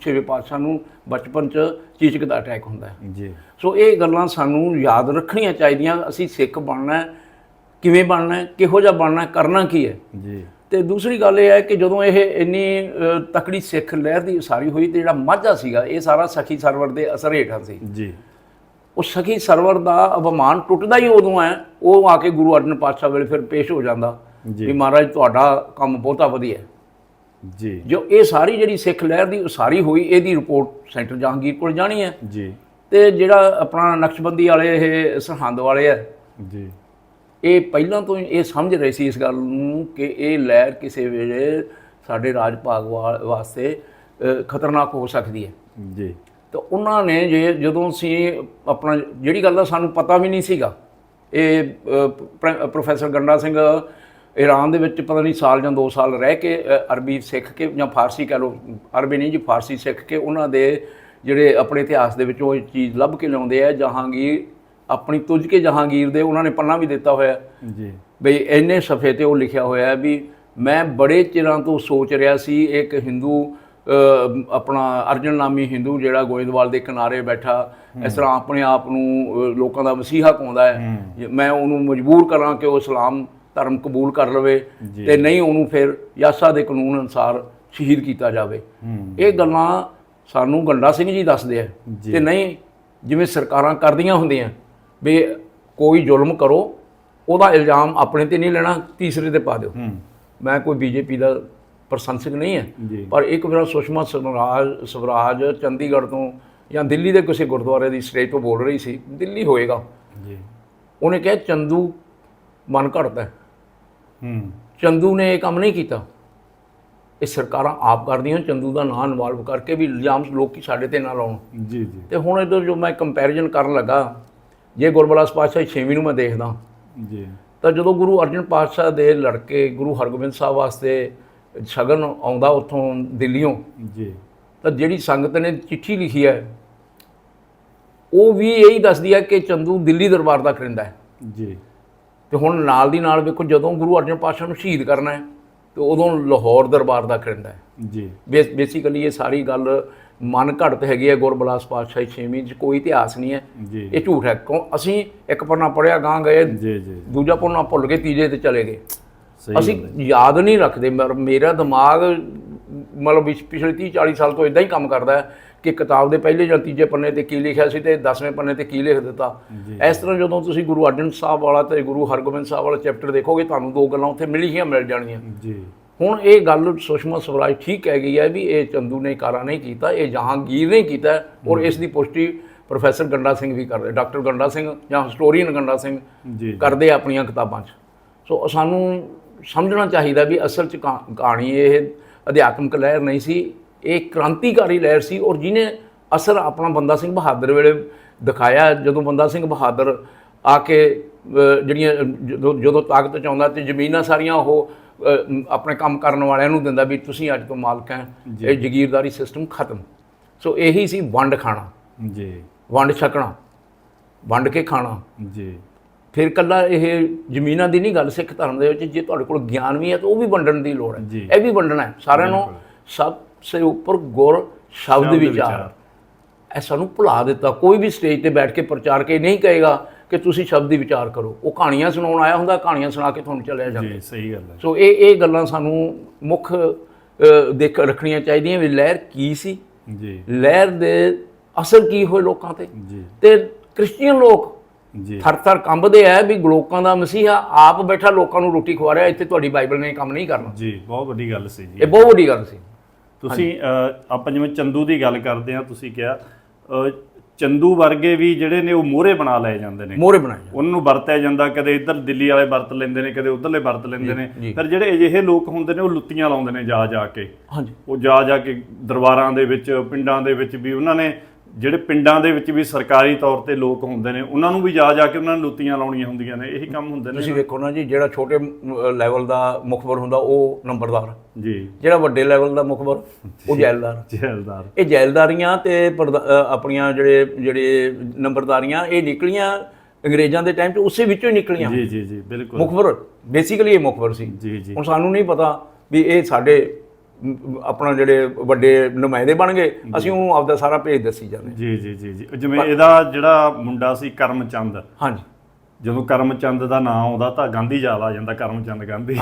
ਛੇਵੇਂ ਪਾਤਸ਼ਾਹ ਨੂੰ ਬਚਪਨ 'ਚ ਚੇਚਕ ਦਾ ਅਟੈਕ ਹੁੰਦਾ ਹੈ। ਜੀ। ਸੋ ਇਹ ਗੱਲਾਂ ਸਾਨੂੰ ਯਾਦ ਰੱਖਣੀਆਂ ਚਾਹੀਦੀਆਂ ਅਸੀਂ ਸਿੱਖ ਬਣਨਾ ਹੈ ਕਿਵੇਂ ਬਣਨਾ ਹੈ ਕਿਹੋ ਜਿਹਾ ਬਣਨਾ ਹੈ ਕਰਨਾ ਕੀ ਹੈ। ਜੀ। ਤੇ ਦੂਸਰੀ ਗੱਲ ਇਹ ਹੈ ਕਿ ਜਦੋਂ ਇਹ ਇੰਨੀ ਤਕੜੀ ਸਿੱਖ ਲਹਿਰ ਦੀ ਉਸਾਰੀ ਹੋਈ ਤੇ ਜਿਹੜਾ ਮਾਝਾ ਸੀਗਾ ਇਹ ਸਾਰਾ ਸਖੀ ਸਰਵਰ ਦੇ ਅਸਰ ਹੇਠਾਂ ਸੀ। ਜੀ। ਉਹ ਸਖੀ ਸਰਵਰ ਦਾ ਅਪਮਾਨ ਟੁੱਟਦਾ ਹੀ ਉਦੋਂ ਹੈ ਉਹ ਆ ਕੇ ਗੁਰੂ ਅਰਜਨ ਪਾਤਸ਼ਾਹ ਵੇਲੇ ਫਿਰ ਪੇਸ਼ ਹੋ ਜਾਂਦਾ ਜੀ। ਵੀ ਮਹਾਰਾਜ ਤੁਹਾਡਾ ਕੰਮ ਬਹੁਤਾ ਵਧੀਆ ਜੀ। ਜੋ ਇਹ ਸਾਰੀ ਜਿਹੜੀ ਸਿੱਖ ਲਹਿਰ ਦੀ ਉਸਾਰੀ ਹੋਈ ਇਹਦੀ ਰਿਪੋਰਟ ਸੈਂਟਰ ਜਹਾਂਗੀਰ ਕੋਲ ਜਾਣੀ ਹੈ ਜੀ। ਤੇ ਜਿਹੜਾ ਆਪਣਾ ਨਕਸ਼ਬੰਦੀ ਵਾਲੇ ਇਹ ਸਰਹੰਦ ਵਾਲੇ ਆ ਜੀ। ਇਹ ਪਹਿਲਾਂ ਤੋਂ ਇਹ ਸਮਝ ਰਹੇ ਸੀ ਇਸ ਗੱਲ ਨੂੰ ਕਿ ਇਹ ਲਹਿਰ ਕਿਸੇ ਵੇਲੇ ਸਾਡੇ ਰਾਜ ਭਾਗ ਵਾਸਤੇ ਖਤਰਨਾਕ ਹੋ ਸਕਦੀ ਹੈ ਜੀ। ਤਾਂ ਉਹਨਾਂ ਨੇ ਜੇ ਜਦੋਂ ਅਸੀਂ ਆਪਣਾ ਜਿਹੜੀ ਗੱਲ ਦਾ ਸਾਨੂੰ ਪਤਾ ਵੀ ਨਹੀਂ ਸੀਗਾ ਇਹ ਪ੍ਰੋਫੈਸਰ ਗੰਡਾ ਸਿੰਘ ਈਰਾਨ ਦੇ ਵਿੱਚ ਪਤਾ ਨਹੀਂ ਸਾਲ ਜਾਂ 2 ਸਾਲ ਰਹਿ ਕੇ ਅਰਬੀ ਸਿੱਖ ਕੇ ਜਾਂ ਫਾਰਸੀ ਕਹ ਲਓ ਅਰਬੀ ਨਹੀਂ ਜੀ ਫਾਰਸੀ ਸਿੱਖ ਕੇ ਉਹਨਾਂ ਦੇ ਜਿਹੜੇ ਆਪਣੇ ਇਤਿਹਾਸ ਦੇ ਵਿੱਚੋਂ ਇਹ ਚੀਜ਼ ਲੱਭ ਕੇ ਲਿਆਉਂਦੇ ਆ ਜਹਾਂਗੀਰ ਆਪਣੀ ਤੁਝ ਕੇ ਜਹਾਂਗੀਰ ਦੇ ਉਹਨਾਂ ਨੇ ਪੰਨਾ ਵੀ ਦਿੱਤਾ ਹੋਇਆ। ਜੀ। ਬਈ ਇੰਨੇ ਸਫੇ ਤੇ ਉਹ ਲਿਖਿਆ ਹੋਇਆ ਵੀ ਮੈਂ ਬੜੇ ਚਿਰਾਂ ਤੋਂ ਸੋਚ ਰਿਹਾ ਸੀ ਇੱਕ ਹਿੰਦੂ ਆਪਣਾ ਅਰਜਨ ਨਾਮੀ ਹਿੰਦੂ ਜਿਹੜਾ ਗੋਇੰਦਵਾਲ ਦੇ ਕਿਨਾਰੇ ਬੈਠਾ ਇਸ ਤਰ੍ਹਾਂ ਆਪਣੇ ਆਪ ਨੂੰ ਲੋਕਾਂ ਦਾ ਮਸੀਹਾ ਕਹਿੰਦਾ ਹੈ। ਮੈਂ ਉਹਨੂੰ ਮਜਬੂਰ ਕਰਾਂ ਕਿ ਉਹ ਇਸਲਾਮ ਧਰਮ ਕਬੂਲ ਕਰ ਲਵੇ ਤੇ ਨਹੀਂ ਉਹਨੂੰ ਫਿਰ ਯਾਸਾ ਦੇ ਕਾਨੂੰਨ ਅਨੁਸਾਰ ਸ਼ਹੀਦ ਕੀਤਾ ਜਾਵੇ। ਇਹ ਗੱਲਾਂ ਸਾਨੂੰ ਗੰਡਾ ਸਿੰਘ ਜੀ ਦੱਸਦੇ ਆ ਤੇ ਨਹੀਂ ਜਿਵੇਂ ਸਰਕਾਰਾਂ ਕਰਦੀਆਂ ਹੁੰਦੀਆਂ ਵੀ ਕੋਈ ਜ਼ੁਲਮ ਕਰੋ ਉਹਦਾ ਇਲਜ਼ਾਮ ਆਪਣੇ ਤੇ ਨਹੀਂ ਲੈਣਾ ਤੀਸਰੇ ਤੇ ਪਾ ਦਿਓ। ਮੈਂ ਕੋਈ ਬੀਜੇਪੀ ਦਾ ਪ੍ਰਸ਼ੰਸਕ ਨਹੀਂ ਹੈ। ਪਰ ਇੱਕ ਵਾਰ ਸੁਸ਼ਮਾ ਸਵਰਾਜ ਸਵਰਾਜ ਚੰਡੀਗੜ੍ਹ ਤੋਂ ਜਾਂ ਦਿੱਲੀ ਦੇ ਕਿਸੇ ਗੁਰਦੁਆਰੇ ਦੀ ਸਟੇਜ ਤੋਂ ਬੋਲ ਰਹੀ ਸੀ ਦਿੱਲੀ ਹੋਏਗਾ। ਜੀ। ਉਹਨੇ ਕਿਹਾ ਚੰਦੂ ਮਨ ਘੜਦਾ ਹੈ। ਚੰਦੂ ਨੇ ਇਹ ਕੰਮ ਨਹੀਂ ਕੀਤਾ। ਇਹ ਸਰਕਾਰਾਂ ਆਪ ਕਰਦੀਆਂ ਚੰਦੂ ਦਾ ਨਾਂ ਇਨਵੋਲਵ ਕਰਕੇ ਵੀ ਇਲਜ਼ਾਮ ਲੋਕੀ ਸਾਡੇ ਤੇ ਨਾ ਲਾਉਣ। ਜੀ ਜੀ। ਤੇ ਹੁਣ ਇਧਰ ਜੋ ਮੈਂ ਕੰਪੈਰੀਜ਼ਨ ਕਰਨ ਲੱਗਾ ਜੇ ਗੁਰਬਲਾਸ ਪਾਤਸ਼ਾਹ ਛੇਵੀਂ ਨੂੰ ਮੈਂ ਦੇਖਦਾ ਜੀ। ਤਾਂ ਜਦੋਂ ਗੁਰੂ ਅਰਜਨ ਪਾਤਸ਼ਾਹ ਦੇ ਲੜਕੇ ਗੁਰੂ ਹਰਗੋਬਿੰਦ ਸਾਹਿਬ ਵਾਸਤੇ ਸ਼ਗਨ ਆਉਂਦਾ ਉੱਥੋਂ ਦਿੱਲੀੋਂ ਜੀ। ਤਾਂ ਜਿਹੜੀ ਸੰਗਤ ਨੇ ਚਿੱਠੀ ਲਿਖੀ ਹੈ ਉਹ ਵੀ ਇਹੀ ਦੱਸਦੀ ਹੈ ਕਿ ਚੰਦੂ ਦਿੱਲੀ ਦਰਬਾਰ ਦਾ ਕਰਿੰਦਾ ਹੈ। ਜੀ। ਤੇ ਹੁਣ ਨਾਲ ਦੀ ਨਾਲ ਵੇਖੋ ਜਦੋਂ ਗੁਰੂ ਅਰਜਨ ਪਾਤਸ਼ਾਹ ਨੂੰ ਸ਼ਹੀਦ ਕਰਨਾ ਹੈ ਤੇ ਉਦੋਂ ਲਾਹੌਰ ਦਰਬਾਰ ਦਾ ਕਰਿੰਦਾ ਹੈ। ਜੀ। ਬੇਸਿਕਲੀ ਇਹ ਸਾਰੀ ਗੱਲ ਮਨ ਘੜਤ ਹੈਗੀ ਹੈ ਗੁਰਬਲਾਸ ਪਾਤਸ਼ਾਹ ਛੇਵੀਂ ਚ ਕੋਈ ਇਤਿਹਾਸ ਨਹੀਂ ਹੈ। ਜੀ। ਇਹ ਝੂਠ ਹੈ। ਕਿਉਂ? ਅਸੀਂ ਇੱਕ ਪੰਨਾ ਪੜਿਆ ਗਾਂ ਗਏ ਜੀ ਜੀ ਦੂਜਾ ਪੰਨਾ ਭੁੱਲ ਕੇ ਤੀਜੇ ਤੇ ਚਲੇ ਗਏ। ਅਸੀਂ ਯਾਦ ਨਹੀਂ ਰੱਖਦੇ ਮਰ- ਦਿਮਾਗ ਮਤਲਬ ਪਿਛਲੇ 30 40 ਸਾਲ ਤੋਂ ਇਦਾਂ ਹੀ ਕੰਮ ਕਰਦਾ ਹੈ ਕਿ ਕਿਤਾਬ ਦੇ ਪਹਿਲੇ ਜਾਂ ਤੀਜੇ ਪੰਨੇ ਤੇ ਕੀ ਲਿਖਿਆ ਸੀ ਤੇ 10ਵੇਂ ਪੰਨੇ ਤੇ ਕੀ ਲਿਖ ਦਿੱਤਾ। ਇਸ ਤਰ੍ਹਾਂ ਜਦੋਂ ਤੁਸੀਂ ਗੁਰੂ ਅਰਜਨ ਸਾਹਿਬ ਵਾਲਾ ਤੇ ਗੁਰੂ ਹਰਗੋਬਿੰਦ ਸਾਹਿਬ ਵਾਲਾ ਚੈਪਟਰ ਦੇਖੋਗੇ ਤੁਹਾਨੂੰ ਦੋ ਗੱਲਾਂ ਉੱਥੇ ਮਿਲੀਆਂ ਮਿਲ ਜਾਣਗੀਆਂ ਜੀ। ਹੁਣ ਇਹ ਗੱਲ ਸੁਸ਼ਮਾ ਸਵਰਾਜ ਠੀਕ ਕਹਿ ਗਈ ਹੈ ਵੀ ਇਹ ਚੰਦੂ ਨੇ ਕਾਰਾ ਨਹੀਂ ਕੀਤਾ ਇਹ ਜਹਾਂਗੀਰ ਨੇ ਕੀਤਾ ਔਰ ਇਸ ਦੀ ਪੁਸ਼ਟੀ ਪ੍ਰੋਫੈਸਰ ਗੰਡਾ ਸਿੰਘ ਵੀ ਕਰਦੇ ਡਾਕਟਰ ਗੰਡਾ ਸਿੰਘ ਜਾਂ ਹਿਸਟੋਰੀਅਨ ਗੰਡਾ ਸਿੰਘ ਕਰਦੇ ਆਪਣੀਆਂ ਕਿਤਾਬਾਂ 'ਚ। ਸੋ ਸਾਨੂੰ ਸਮਝਣਾ ਚਾਹੀਦਾ ਵੀ ਅਸਲ 'ਚ ਕਹਾ- ਕਹਾਣੀ ਇਹ ਅਧਿਆਤਮਿਕ ਲਹਿਰ ਨਹੀਂ ਸੀ ਇਹ ਕ੍ਰਾਂਤੀਕਾਰੀ ਲਹਿਰ ਸੀ ਔਰ ਜਿਹਨੇ ਅਸਰ ਆਪਣਾ ਬੰਦਾ ਸਿੰਘ ਬਹਾਦਰ ਵੇਲੇ ਦਿਖਾਇਆ ਜਦੋਂ ਬੰਦਾ ਸਿੰਘ ਬਹਾਦਰ ਆ ਕੇ ਜਿਹੜੀਆਂ ਜਦੋਂ ਤਾਕਤ ਚ ਆਉਂਦਾ ਤੇ ਜ਼ਮੀਨਾਂ ਸਾਰੀਆਂ ਉਹ ਆਪਣੇ ਕੰਮ ਕਰਨ ਵਾਲਿਆਂ ਨੂੰ ਦਿੰਦਾ ਵੀ ਤੁਸੀਂ ਅੱਜ ਤੋਂ ਮਾਲਕ ਹੈ ਇਹ ਜ਼ਗੀਰਦਾਰੀ ਸਿਸਟਮ ਖਤਮ। ਸੋ ਇਹੀ ਸੀ ਵੰਡ ਖਾਣਾ। ਜੀ। ਵੰਡ ਛਕਣਾ। ਵੰਡ ਕੇ ਖਾਣਾ। ਜੀ। ਫਿਰ ਕੱਲਾ ਇਹ ਜ਼ਮੀਨਾਂ ਦੀ ਨਹੀਂ ਗੱਲ ਸਿੱਖ ਧਰਮ ਦੇ ਵਿੱਚ ਜੇ ਤੁਹਾਡੇ ਕੋਲ ਗਿਆਨ ਵੀ ਹੈ ਤਾਂ ਉਹ ਵੀ ਵੰਡਣ ਦੀ ਲੋੜ ਹੈ। ਇਹ ਵੀ ਵੰਡਣਾ ਹੈ। ਸਾਰਿਆਂ ਨੂੰ ਸਭ ਸੇ ਉੱਪਰ ਗੁਰ ਸ਼ਬਦ ਵਿਚਾਰ। ਇਹ ਸਾਨੂੰ ਭੁਲਾ ਦਿੱਤਾ। ਕੋਈ ਵੀ ਸਟੇਜ ਤੇ ਬੈਠ ਕੇ ਪ੍ਰਚਾਰ ਕੇ ਨਹੀਂ ਕਹੇਗਾ ਕਿ ਤੁਸੀਂ ਸ਼ਬਦ ਹੀ ਵਿਚਾਰ ਕਰੋ। ਉਹ ਕਹਾਣੀਆਂ ਸੁਣਾਉਣ ਆਇਆ ਹੁੰਦਾ ਕਹਾਣੀਆਂ ਸੁਣਾ ਕੇ ਤੁਹਾਨੂੰ ਚਲਿਆ ਜਾਂਦਾ। ਜੀ ਸਹੀ ਗੱਲ ਹੈ। ਸੋ ਇਹ ਇਹ ਗੱਲਾਂ ਸਾਨੂੰ ਮੁੱਖ ਦੇਖ ਰੱਖਣੀਆਂ ਚਾਹੀਦੀਆਂ ਵੀ ਲਹਿਰ ਕੀ ਸੀ? ਜੀ। ਲਹਿਰ ਦੇ ਅਸਰ ਕੀ ਹੋਏ ਲੋਕਾਂ ਤੇ? ਤੇ ਕ੍ਰਿਸਚੀਅਨ ਲੋਕ ਜੀ। ਥਰ ਥਰ ਕੰਬਦੇ ਆ ਵੀ ਲੋਕਾਂ ਦਾ ਮਸੀਹਾ ਆਪ ਬੈਠਾ ਲੋਕਾਂ ਨੂੰ ਰੋਟੀ ਖਵਾ ਰਿਹਾ ਇੱਥੇ ਤੁਹਾਡੀ ਬਾਈਬਲ ਨੇ ਕੰਮ ਨਹੀਂ ਕਰਨਾ। ਜੀ ਬਹੁਤ ਵੱਡੀ ਗੱਲ ਸੀ ਜੀ। ਇਹ ਬਹੁਤ ਵੱਡੀ ਗੱਲ ਸੀ। ਤੁਸੀਂ ਆਪਾਂ ਜਿਵੇਂ ਚੰਦੂ ਦੀ ਗੱਲ ਕਰਦੇ ਆ ਤੁਸੀਂ ਕਿਹਾ ਚੰਦੂ ਵਰਗੇ ਵੀ ਜਿਹੜੇ ਨੇ ਉਹ ਮੋਹਰੇ ਬਣਾ ਲਏ ਜਾਂਦੇ ਨੇ। ਮੋਹਰੇ ਬਣਾਏ ਜਾਂਦੇ। ਉਹਨਾਂ ਨੂੰ ਵਰਤਿਆ ਜਾਂਦਾ ਕਦੇ ਇੱਧਰ ਦਿੱਲੀ ਵਾਲੇ ਵਰਤ ਲੈਂਦੇ ਨੇ ਕਦੇ ਉਧਰਲੇ ਵਰਤ ਲੈਂਦੇ ਨੇ। ਫਿਰ ਜਿਹੜੇ ਅਜਿਹੇ ਲੋਕ ਹੁੰਦੇ ਨੇ ਉਹ ਲੁੱਤੀਆਂ ਲਾਉਂਦੇ ਨੇ ਜਾ ਜਾ ਕੇ। ਹਾਂਜੀ। ਉਹ ਜਾ ਜਾ ਕੇ ਦਰਬਾਰਾਂ ਦੇ ਵਿੱਚ ਪਿੰਡਾਂ ਦੇ ਵਿੱਚ ਵੀ ਉਹਨਾਂ ਨੇ ਜਿਹੜੇ ਪਿੰਡਾਂ ਦੇ ਵਿੱਚ ਵੀ ਸਰਕਾਰੀ ਤੌਰ ਤੇ ਲੋਕ ਹੁੰਦੇ ਨੇ ਉਹਨਾਂ ਨੂੰ ਵੀ ਜਾ ਜਾ ਕੇ ਉਹਨਾਂ ਨੂੰ ਲੁੱਤੀਆਂ ਲਾਉਣੀਆਂ ਹੁੰਦੀਆਂ ਨੇ ਇਹੀ ਕੰਮ ਹੁੰਦੇ ਨੇ ਤੁਸੀਂ ਵੇਖੋ ਨਾ ਜੀ ਜਿਹੜਾ ਛੋਟੇ ਲੈਵਲ ਦਾ ਮੁਖਬਰ ਹੁੰਦਾ ਉਹ ਨੰਬਰਦਾਰ। ਜੀ। ਜਿਹੜਾ ਵੱਡੇ ਲੈਵਲ ਦਾ ਮੁਖਬਰ ਉਹ ਜੈਲਦਾਰ। ਜੈਲਦਾਰ। ਇਹ ਜੈਲਦਾਰੀਆਂ ਤੇ ਆਪਣੀਆਂ ਜਿਹੜੇ ਜਿਹੜੇ ਨੰਬਰਦਾਰੀਆਂ ਇਹ ਨਿਕਲੀਆਂ ਅੰਗਰੇਜ਼ਾਂ ਦੇ ਟਾਈਮ 'ਚ ਉਸੇ ਵਿੱਚੋਂ ਹੀ ਨਿਕਲੀਆਂ। ਜੀ ਜੀ ਜੀ ਬਿਲਕੁਲ। ਮੁਖਬਰ ਬੇਸਿਕਲੀ ਇਹ ਮੁਖਬਰ ਸੀ। ਜੀ ਜੀ। ਹੁਣ ਸਾਨੂੰ ਨਹੀਂ ਪਤਾ ਵੀ ਇਹ ਸਾਡੇ ਆਪਣਾ ਜਿਹੜੇ ਵੱਡੇ ਨੁਮਾਇੰਦੇ ਬਣ ਗਏ ਅਸੀਂ ਉਹਨੂੰ ਆਪਦਾ ਸਾਰਾ ਭੇਜ ਦੱਸੀ ਜਾਂਦੇ ਜੀ ਜੀ ਜੀ ਜੀ। ਜਿਵੇਂ ਇਹਦਾ ਜਿਹੜਾ ਮੁੰਡਾ ਸੀ ਕਰਮਚੰਦ। ਹਾਂਜੀ। ਜਦੋਂ ਕਰਮਚੰਦ ਦਾ ਨਾਮ ਆਉਂਦਾ ਤਾਂ ਗਾਂਧੀ ਯਾਦ ਆ ਜਾਂਦਾ ਕਰਮਚੰਦ ਗਾਂਧੀ।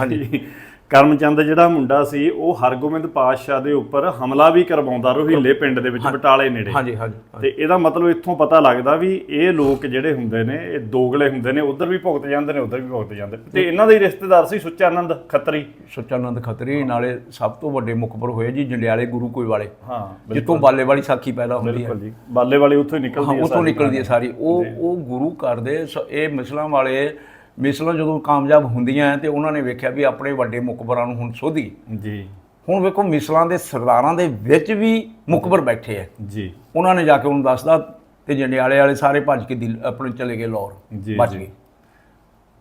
ਕਰਮਚੰਦ ਜਿਹੜਾ ਮੁੰਡਾ ਸੀ ਉਹ ਹਰਗੋਬਿੰਦ ਪਾਤਸ਼ਾਹ ਦੇ ਉੱਪਰ ਹਮਲਾ ਵੀ ਕਰਵਾਉਂਦਾ ਰੋਹਿਲੇ ਪਿੰਡ ਦੇ ਵਿੱਚ ਬਟਾਲੇ ਨੇੜੇ। ਹਾਂਜੀ ਹਾਂਜੀ ਤੇ ਇਹਦਾ ਮਤਲਬ ਇੱਥੋਂ ਪਤਾ ਲੱਗਦਾ ਵੀ ਇਹ ਲੋਕ ਜਿਹੜੇ ਹੁੰਦੇ ਨੇ ਇਹ ਦੋਗਲੇ ਹੁੰਦੇ ਨੇ ਉਧਰ ਵੀ ਭੁਗਤ ਜਾਂਦੇ ਨੇ ਉਧਰ ਵੀ ਭੁਗਤ ਜਾਂਦੇ ਤੇ ਇਹਨਾਂ ਦੇ ਹੀ ਰਿਸ਼ਤੇਦਾਰ ਸੀ ਸੁੱਚਾਨੰਦ ਖੱਤਰੀ। ਸੁੱਚਾਨੰਦ ਖੱਤਰੀ ਨਾਲੇ ਸਭ ਤੋਂ ਵੱਡੇ ਮੁਖਬਰ ਹੋਏ ਜੀ ਜੰਡਿਆਲੇ ਗੁਰੂ ਕੋਈ ਵਾਲੇ। ਹਾਂ ਜਿੱਥੋਂ ਬਾਲੇ ਵਾਲੀ ਸਾਖੀ ਪੈਦਾ ਹੁੰਦੀ ਹੈ। ਬਿਲਕੁਲ ਜੀ। ਬਾਲੇ ਵਾਲੀ ਉੱਥੋਂ ਹਾਂ ਨਿਕਲਦੀ ਹੈ ਉਥੋਂ ਨਿਕਲਦੀ ਹੈ ਸਾਰੀ। ਉਹ ਉਹ ਗੁਰੂ ਘਰ ਦੇ ਸ- ਇਹ ਮਿਸਲਾਂ ਵਾਲੇ ਮਿਸਲਾਂ ਜਦੋਂ ਕਾਮਯਾਬ ਹੁੰਦੀਆਂ ਤੇ ਉਹਨਾਂ ਨੇ ਵੇਖਿਆ ਵੀ ਆਪਣੇ ਵੱਡੇ ਮੁਕਬਰਾਂ ਨੂੰ ਹੁਣ ਸੋਧੀ। ਜੀ। ਹੁਣ ਵੇਖੋ ਮਿਸਲਾਂ ਦੇ ਸਰਦਾਰਾਂ ਦੇ ਵਿੱਚ ਵੀ ਮੁਕਬਰ ਬੈਠੇ ਆ ਜੀ। ਉਹਨਾਂ ਨੇ ਜਾ ਕੇ ਉਹਨੂੰ ਦੱਸਦਾ ਤੇ ਜੰਡਿਆਲੇ ਵਾਲੇ ਸਾਰੇ ਭੱਜ ਕੇ ਦਿਲ ਆਪਣੇ ਚਲੇ ਗਏ ਲਾਹੌਰ। ਜੀ, ਬਚ ਜੀ। ਗਏ।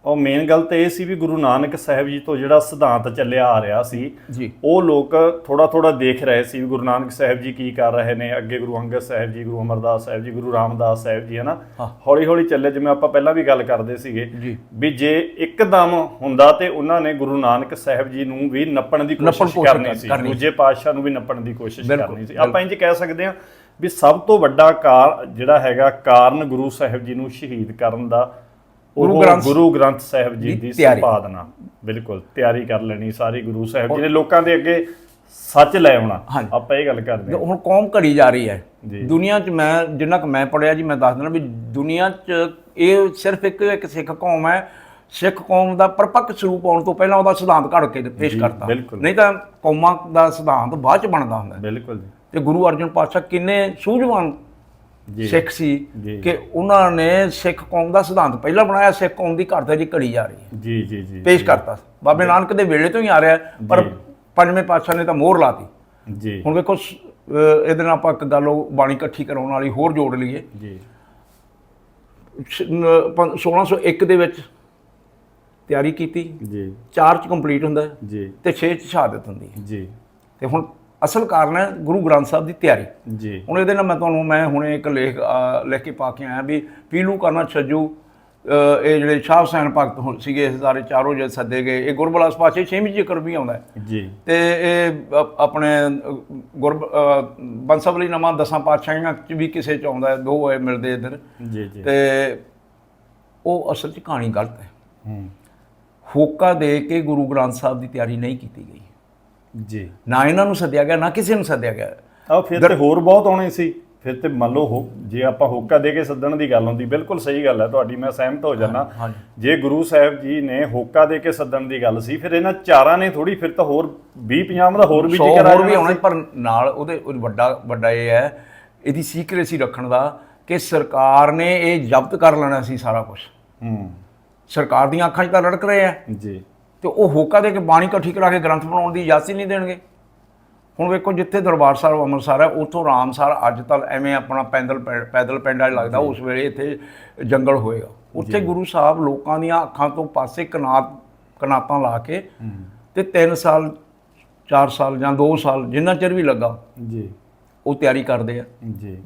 ਉਹ ਮੇਨ ਗੱਲ ਤਾਂ ਇਹ ਸੀ ਵੀ ਗੁਰੂ ਨਾਨਕ ਸਾਹਿਬ ਜੀ ਤੋਂ ਜਿਹੜਾ ਸਿਧਾਂਤ ਚੱਲਿਆ ਆ ਰਿਹਾ ਸੀ ਜੀ। ਉਹ ਲੋਕ ਥੋੜਾ ਥੋੜਾ ਦੇਖ ਰਹੇ ਸੀ ਵੀ ਗੁਰੂ ਨਾਨਕ ਸਾਹਿਬ ਜੀ ਕੀ ਕਰ ਰਹੇ ਨੇ ਅੱਗੇ ਗੁਰੂ ਅੰਗਦ ਸਾਹਿਬ ਜੀ ਗੁਰੂ ਅਮਰਦਾਸ ਸਾਹਿਬ ਜੀ ਗੁਰੂ ਰਾਮਦਾਸ ਸਾਹਿਬ ਜੀ ਹਨਾ। ਹੌਲੀ ਹੌਲੀ ਚੱਲੇ ਜਿਵੇਂ ਆਪਾਂ ਪਹਿਲਾਂ ਵੀ ਗੱਲ ਕਰਦੇ ਸੀਗੇ ਵੀ ਜੇ ਇੱਕਦਮ ਹੁੰਦਾ ਤੇ ਉਹਨਾਂ ਨੇ ਗੁਰੂ ਨਾਨਕ ਸਾਹਿਬ ਜੀ ਨੂੰ ਵੀ ਨੱਪਣ ਦੀ ਕੋਸ਼ਿਸ਼ ਕਰਨੀ ਸੀ ਦੂਜੇ ਪਾਤਸ਼ਾਹ ਨੂੰ ਵੀ ਨੱਪਣ ਦੀ ਕੋਸ਼ਿਸ਼ ਕਰਨੀ ਸੀ। ਆਪਾਂ ਇੰਜ ਕਹਿ ਸਕਦੇ ਹਾਂ ਵੀ ਸਭ ਤੋਂ ਵੱਡਾ ਕਾਰ ਜਿਹੜਾ ਹੈਗਾ ਕਾਰਨ ਗੁਰੂ ਸਾਹਿਬ ਜੀ ਨੂੰ ਸ਼ਹੀਦ ਕਰਨ ਦਾ ਗੁਰੂ ਗ੍ਰੰਥ ਗੁਰੂ ਗ੍ਰੰਥ ਸਾਹਿਬ ਜੀ ਦੀ। ਸੰਪਾਦਨਾ ਬਿਲਕੁਲ ਤਿਆਰੀ ਕਰ ਲੈਣੀ ਸਾਰੀ ਗੁਰੂ ਸਾਹਿਬ ਜੀ ਨੇ ਲੋਕਾਂ ਦੇ ਅੱਗੇ ਸੱਚ ਲੈ ਆਉਣਾ। ਆਪਾਂ ਇਹ ਗੱਲ ਕਰਦੇ ਹਾਂ ਹੁਣ ਕੌਮ ਘੜੀ ਜਾ ਰਹੀ ਹੈ। ਦੁਨੀਆ 'ਚ ਮੈਂ ਜਿੰਨਾ ਕੁ ਮੈਂ ਪੜਿਆ ਜੀ ਮੈਂ ਦੱਸ ਦਿੰਦਾ ਵੀ ਦੁਨੀਆ 'ਚ ਇਹ ਸਿਰਫ ਇੱਕ ਇੱਕ ਸਿੱਖ ਕੌਮ ਹੈ ਸਿੱਖ ਕੌਮ ਦਾ ਪਰਪੱਕ ਸਰੂਪ ਆਉਣ ਤੋਂ ਪਹਿਲਾਂ ਉਹਦਾ ਸਿਧਾਂਤ ਘੜ ਕੇ ਪੇਸ਼ ਕਰਤਾ। ਨਹੀਂ ਤਾਂ ਕੌਮਾਂ ਦਾ ਸਿਧਾਂਤ ਬਾਅਦ 'ਚ ਬਣਦਾ ਹੁੰਦਾ। ਬਿਲਕੁਲ ਜੀ ਤੇ ਗੁਰੂ ਅਰਜਨ ਪਾਤਸ਼ਾਹ ਕਿੰਨੇ ਸੂਝਵਾਨ। ਸਿੱਖ ਸੀ। ਕਿ ਉਹਨਾਂ ਨੇ ਸਿੱਖ ਕੌਮ ਦਾ ਸਿਧਾਂਤ ਪਹਿਲਾਂ ਬਣਾਇਆ ਸਿੱਖ ਕੌਮ ਦੀ ਘਰ ਤੇ ਜੀ ਘੜੀ ਜਾ ਰਹੀ ਹੈ। ਜੀ ਜੀ ਜੀ ਪੇਸ਼ ਕਰਤਾ। ਬਾਬੇ ਨਾਨਕ ਦੇ ਵੇਲੇ ਤੋਂ ਹੀ ਆ ਰਿਹਾ ਪਰ। ਪੰਜਵੇਂ ਪਾਤਸ਼ਾਹ ਨੇ ਤਾਂ ਮੋਹਰ ਲਾਤੀ। ਜੀ। ਹੁਣ ਵੇਖੋ ਇਹਦੇ ਨਾਲ ਆਪਾਂ ਇੱਕ ਗੱਲ ਉਹ ਬਾਣੀ ਇਕੱਠੀ ਕਰਾਉਣ ਵਾਲੀ ਹੋਰ ਜੋੜ ਲਈਏ। ਜੀ। ਸ਼- ਨ- ਪੰ- 1601 ਦੇ ਵਿੱਚ ਤਿਆਰੀ ਕੀਤੀ। ਜੀ। 4 ਚ ਕੰਪਲੀਟ ਹੁੰਦਾ ਜੀ। ਤੇ 6 ਚ ਸ਼ਹਾਦਤ ਹੁੰਦੀ ਹੈ। ਜੀ। ਤੇ ਹੁਣ ਅਸਲ ਕਾਰਨ ਹੈ ਗੁਰੂ ਗ੍ਰੰਥ ਸਾਹਿਬ ਦੀ ਤਿਆਰੀ। ਜੀ। ਹੁਣ ਇਹਦੇ ਨਾਲ ਮੈਂ ਤੁਹਾਨੂੰ ਮੈਂ ਹੁਣੇ ਇੱਕ ਲੇਖ ਲਿਖ ਕੇ ਪਾ ਕੇ ਆਇਆ ਵੀ ਪੀਲੂ ਕਰਨਾ ਛੱਜੂ ਇਹ ਜਿਹੜੇ ਸ਼ਾਹ ਹੁਸੈਨ ਭਗਤ ਹੁਣ ਸੀਗੇ ਇਹ ਸਾਰੇ ਚਾਰੋਂ ਜੇ ਸੱਦੇ ਗਏ ਇਹ ਗੁਰਬਲਾਸ ਪਾਸ਼ੇ ਛੇਵੀਂ ਜ਼ਿਕਰ ਵੀ ਆਉਂਦਾ ਜੀ। ਤੇ ਇਹ ਆਪਣੇ ਗੁਰ ਅ, ਬੰਸਬਲੀ ਨਵਾਂ ਦਸਾਂ ਪਾਤਸ਼ਾਹੀਆਂ ਚ ਵੀ ਕਿਸੇ ਚ ਆਉਂਦਾ ਦੋ ਹੋਏ ਮਿਲਦੇ ਇੱਧਰ। ਜੀ ਜੀ। ਤੇ ਉਹ ਅਸਲ ਚ ਕਹਾਣੀ ਗਲਤ ਹੈ। ਹੂੰ। ਹੋਕਾ ਦੇ ਕੇ ਗੁਰੂ ਗ੍ਰੰਥ ਸਾਹਿਬ ਦੀ ਤਿਆਰੀ ਨਹੀਂ ਕੀਤੀ ਗਈ। ਜੀ। ਨਾ ਇਹਨਾਂ ਨੂੰ ਸੱਦਿਆ ਗਿਆ ਨਾ ਕਿਸੇ ਨੂੰ ਸੱਦਿਆ ਗਿਆ। ਆ ਫਿਰ ਤੇ ਹੋਰ ਬਹੁਤ ਆਉਣੇ ਸੀ। ਫਿਰ ਤੇ ਮੰਨ ਲਓ ਹੋ ਜੇ ਆਪਾਂ ਹੋਕਾ ਦੇ ਕੇ ਸੱਦਣ ਦੀ ਗੱਲ ਹੁੰਦੀ ਬਿਲਕੁਲ ਸਹੀ ਗੱਲ ਹੈ ਤੁਹਾਡੀ ਮੈਂ ਸਹਿਮਤ ਹੋ ਜਾਣਾ ਹਾਂਜੀ। ਜੇ। ਗੁਰੂ ਸਾਹਿਬ ਜੀ ਨੇ ਹੋਕਾ ਦੇ ਕੇ ਸੱਦਣ ਦੀ ਗੱਲ ਸੀ ਫਿਰ ਇਹਨਾਂ ਚਾਰਾਂ ਨੇ ਥੋੜੀ ਫਿਰ ਤਾਂ ਹੋਰ 20 50 ਦਾ ਹੋਰ ਵੀ ਸੌ ਜ਼ਿਕਰ ਆ ਹੋਰ ਵੀ ਜਾਣਾ ਆਉਣੇ ਪਰ ਨਾਲ ਉਹਦੇ ਉਹ ਵੱਡਾ ਵੱਡਾ ਇਹ ਹੈ ਇਹਦੀ ਸੀਕ੍ਰੇਸੀ ਰੱਖਣ ਦਾ ਕਿ ਸਰਕਾਰ ਨੇ ਇਹ ਜ਼ਬਤ ਕਰ ਲੈਣਾ ਸੀ ਸਾਰਾ ਕੁਝ ਹੂੰ। ਸਰਕਾਰ ਦੀਆਂ ਅੱਖਾਂ 'ਚ ਤਾਂ ਰੜਕ ਰਹੇ ਆ। ਜੀ। ਤੇ ਉਹ ਹੋਕਾ ਦੇ ਕੇ ਬਾਣੀ ਇਕੱਠੀ ਕਰਾ ਕੇ ਗ੍ਰੰਥ ਬਣਾਉਣ ਦੀ ਇਜਾਜ਼ਤ ਨਹੀਂ ਦੇਣਗੇ। ਹੁਣ ਵੇਖੋ ਜਿੱਥੇ ਦਰਬਾਰ ਸਾਹਿਬ ਅੰਮ੍ਰਿਤਸਰ ਹੈ ਉੱਥੋਂ ਰਾਮਸਰ ਅੱਜ ਤੱਕ ਐਵੇਂ ਆਪਣਾ ਪੈਦਲ ਪੈਦਲ ਪਿੰਡਾ ਲੱਗਦਾ ਉਸ ਵੇਲੇ ਇੱਥੇ ਜੰਗਲ ਹੋਏਗਾ। ਉੱਥੇ ਗੁਰੂ ਸਾਹਿਬ ਲੋਕਾਂ ਦੀਆਂ ਅੱਖਾਂ ਤੋਂ ਪਾਸੇ ਕਨਾਤ ਕਨਾਤਾਂ ਲਾ ਕੇ ਤੇ 3 ਸਾਲ 4 ਸਾਲ ਜਾਂ 2 ਸਾਲ ਜਿੰਨਾ ਚਿਰ ਵੀ ਲੱਗਾ ਜੀ। ਉਹ ਤਿਆਰੀ ਕਰਦੇ ਆ। ਜੀ।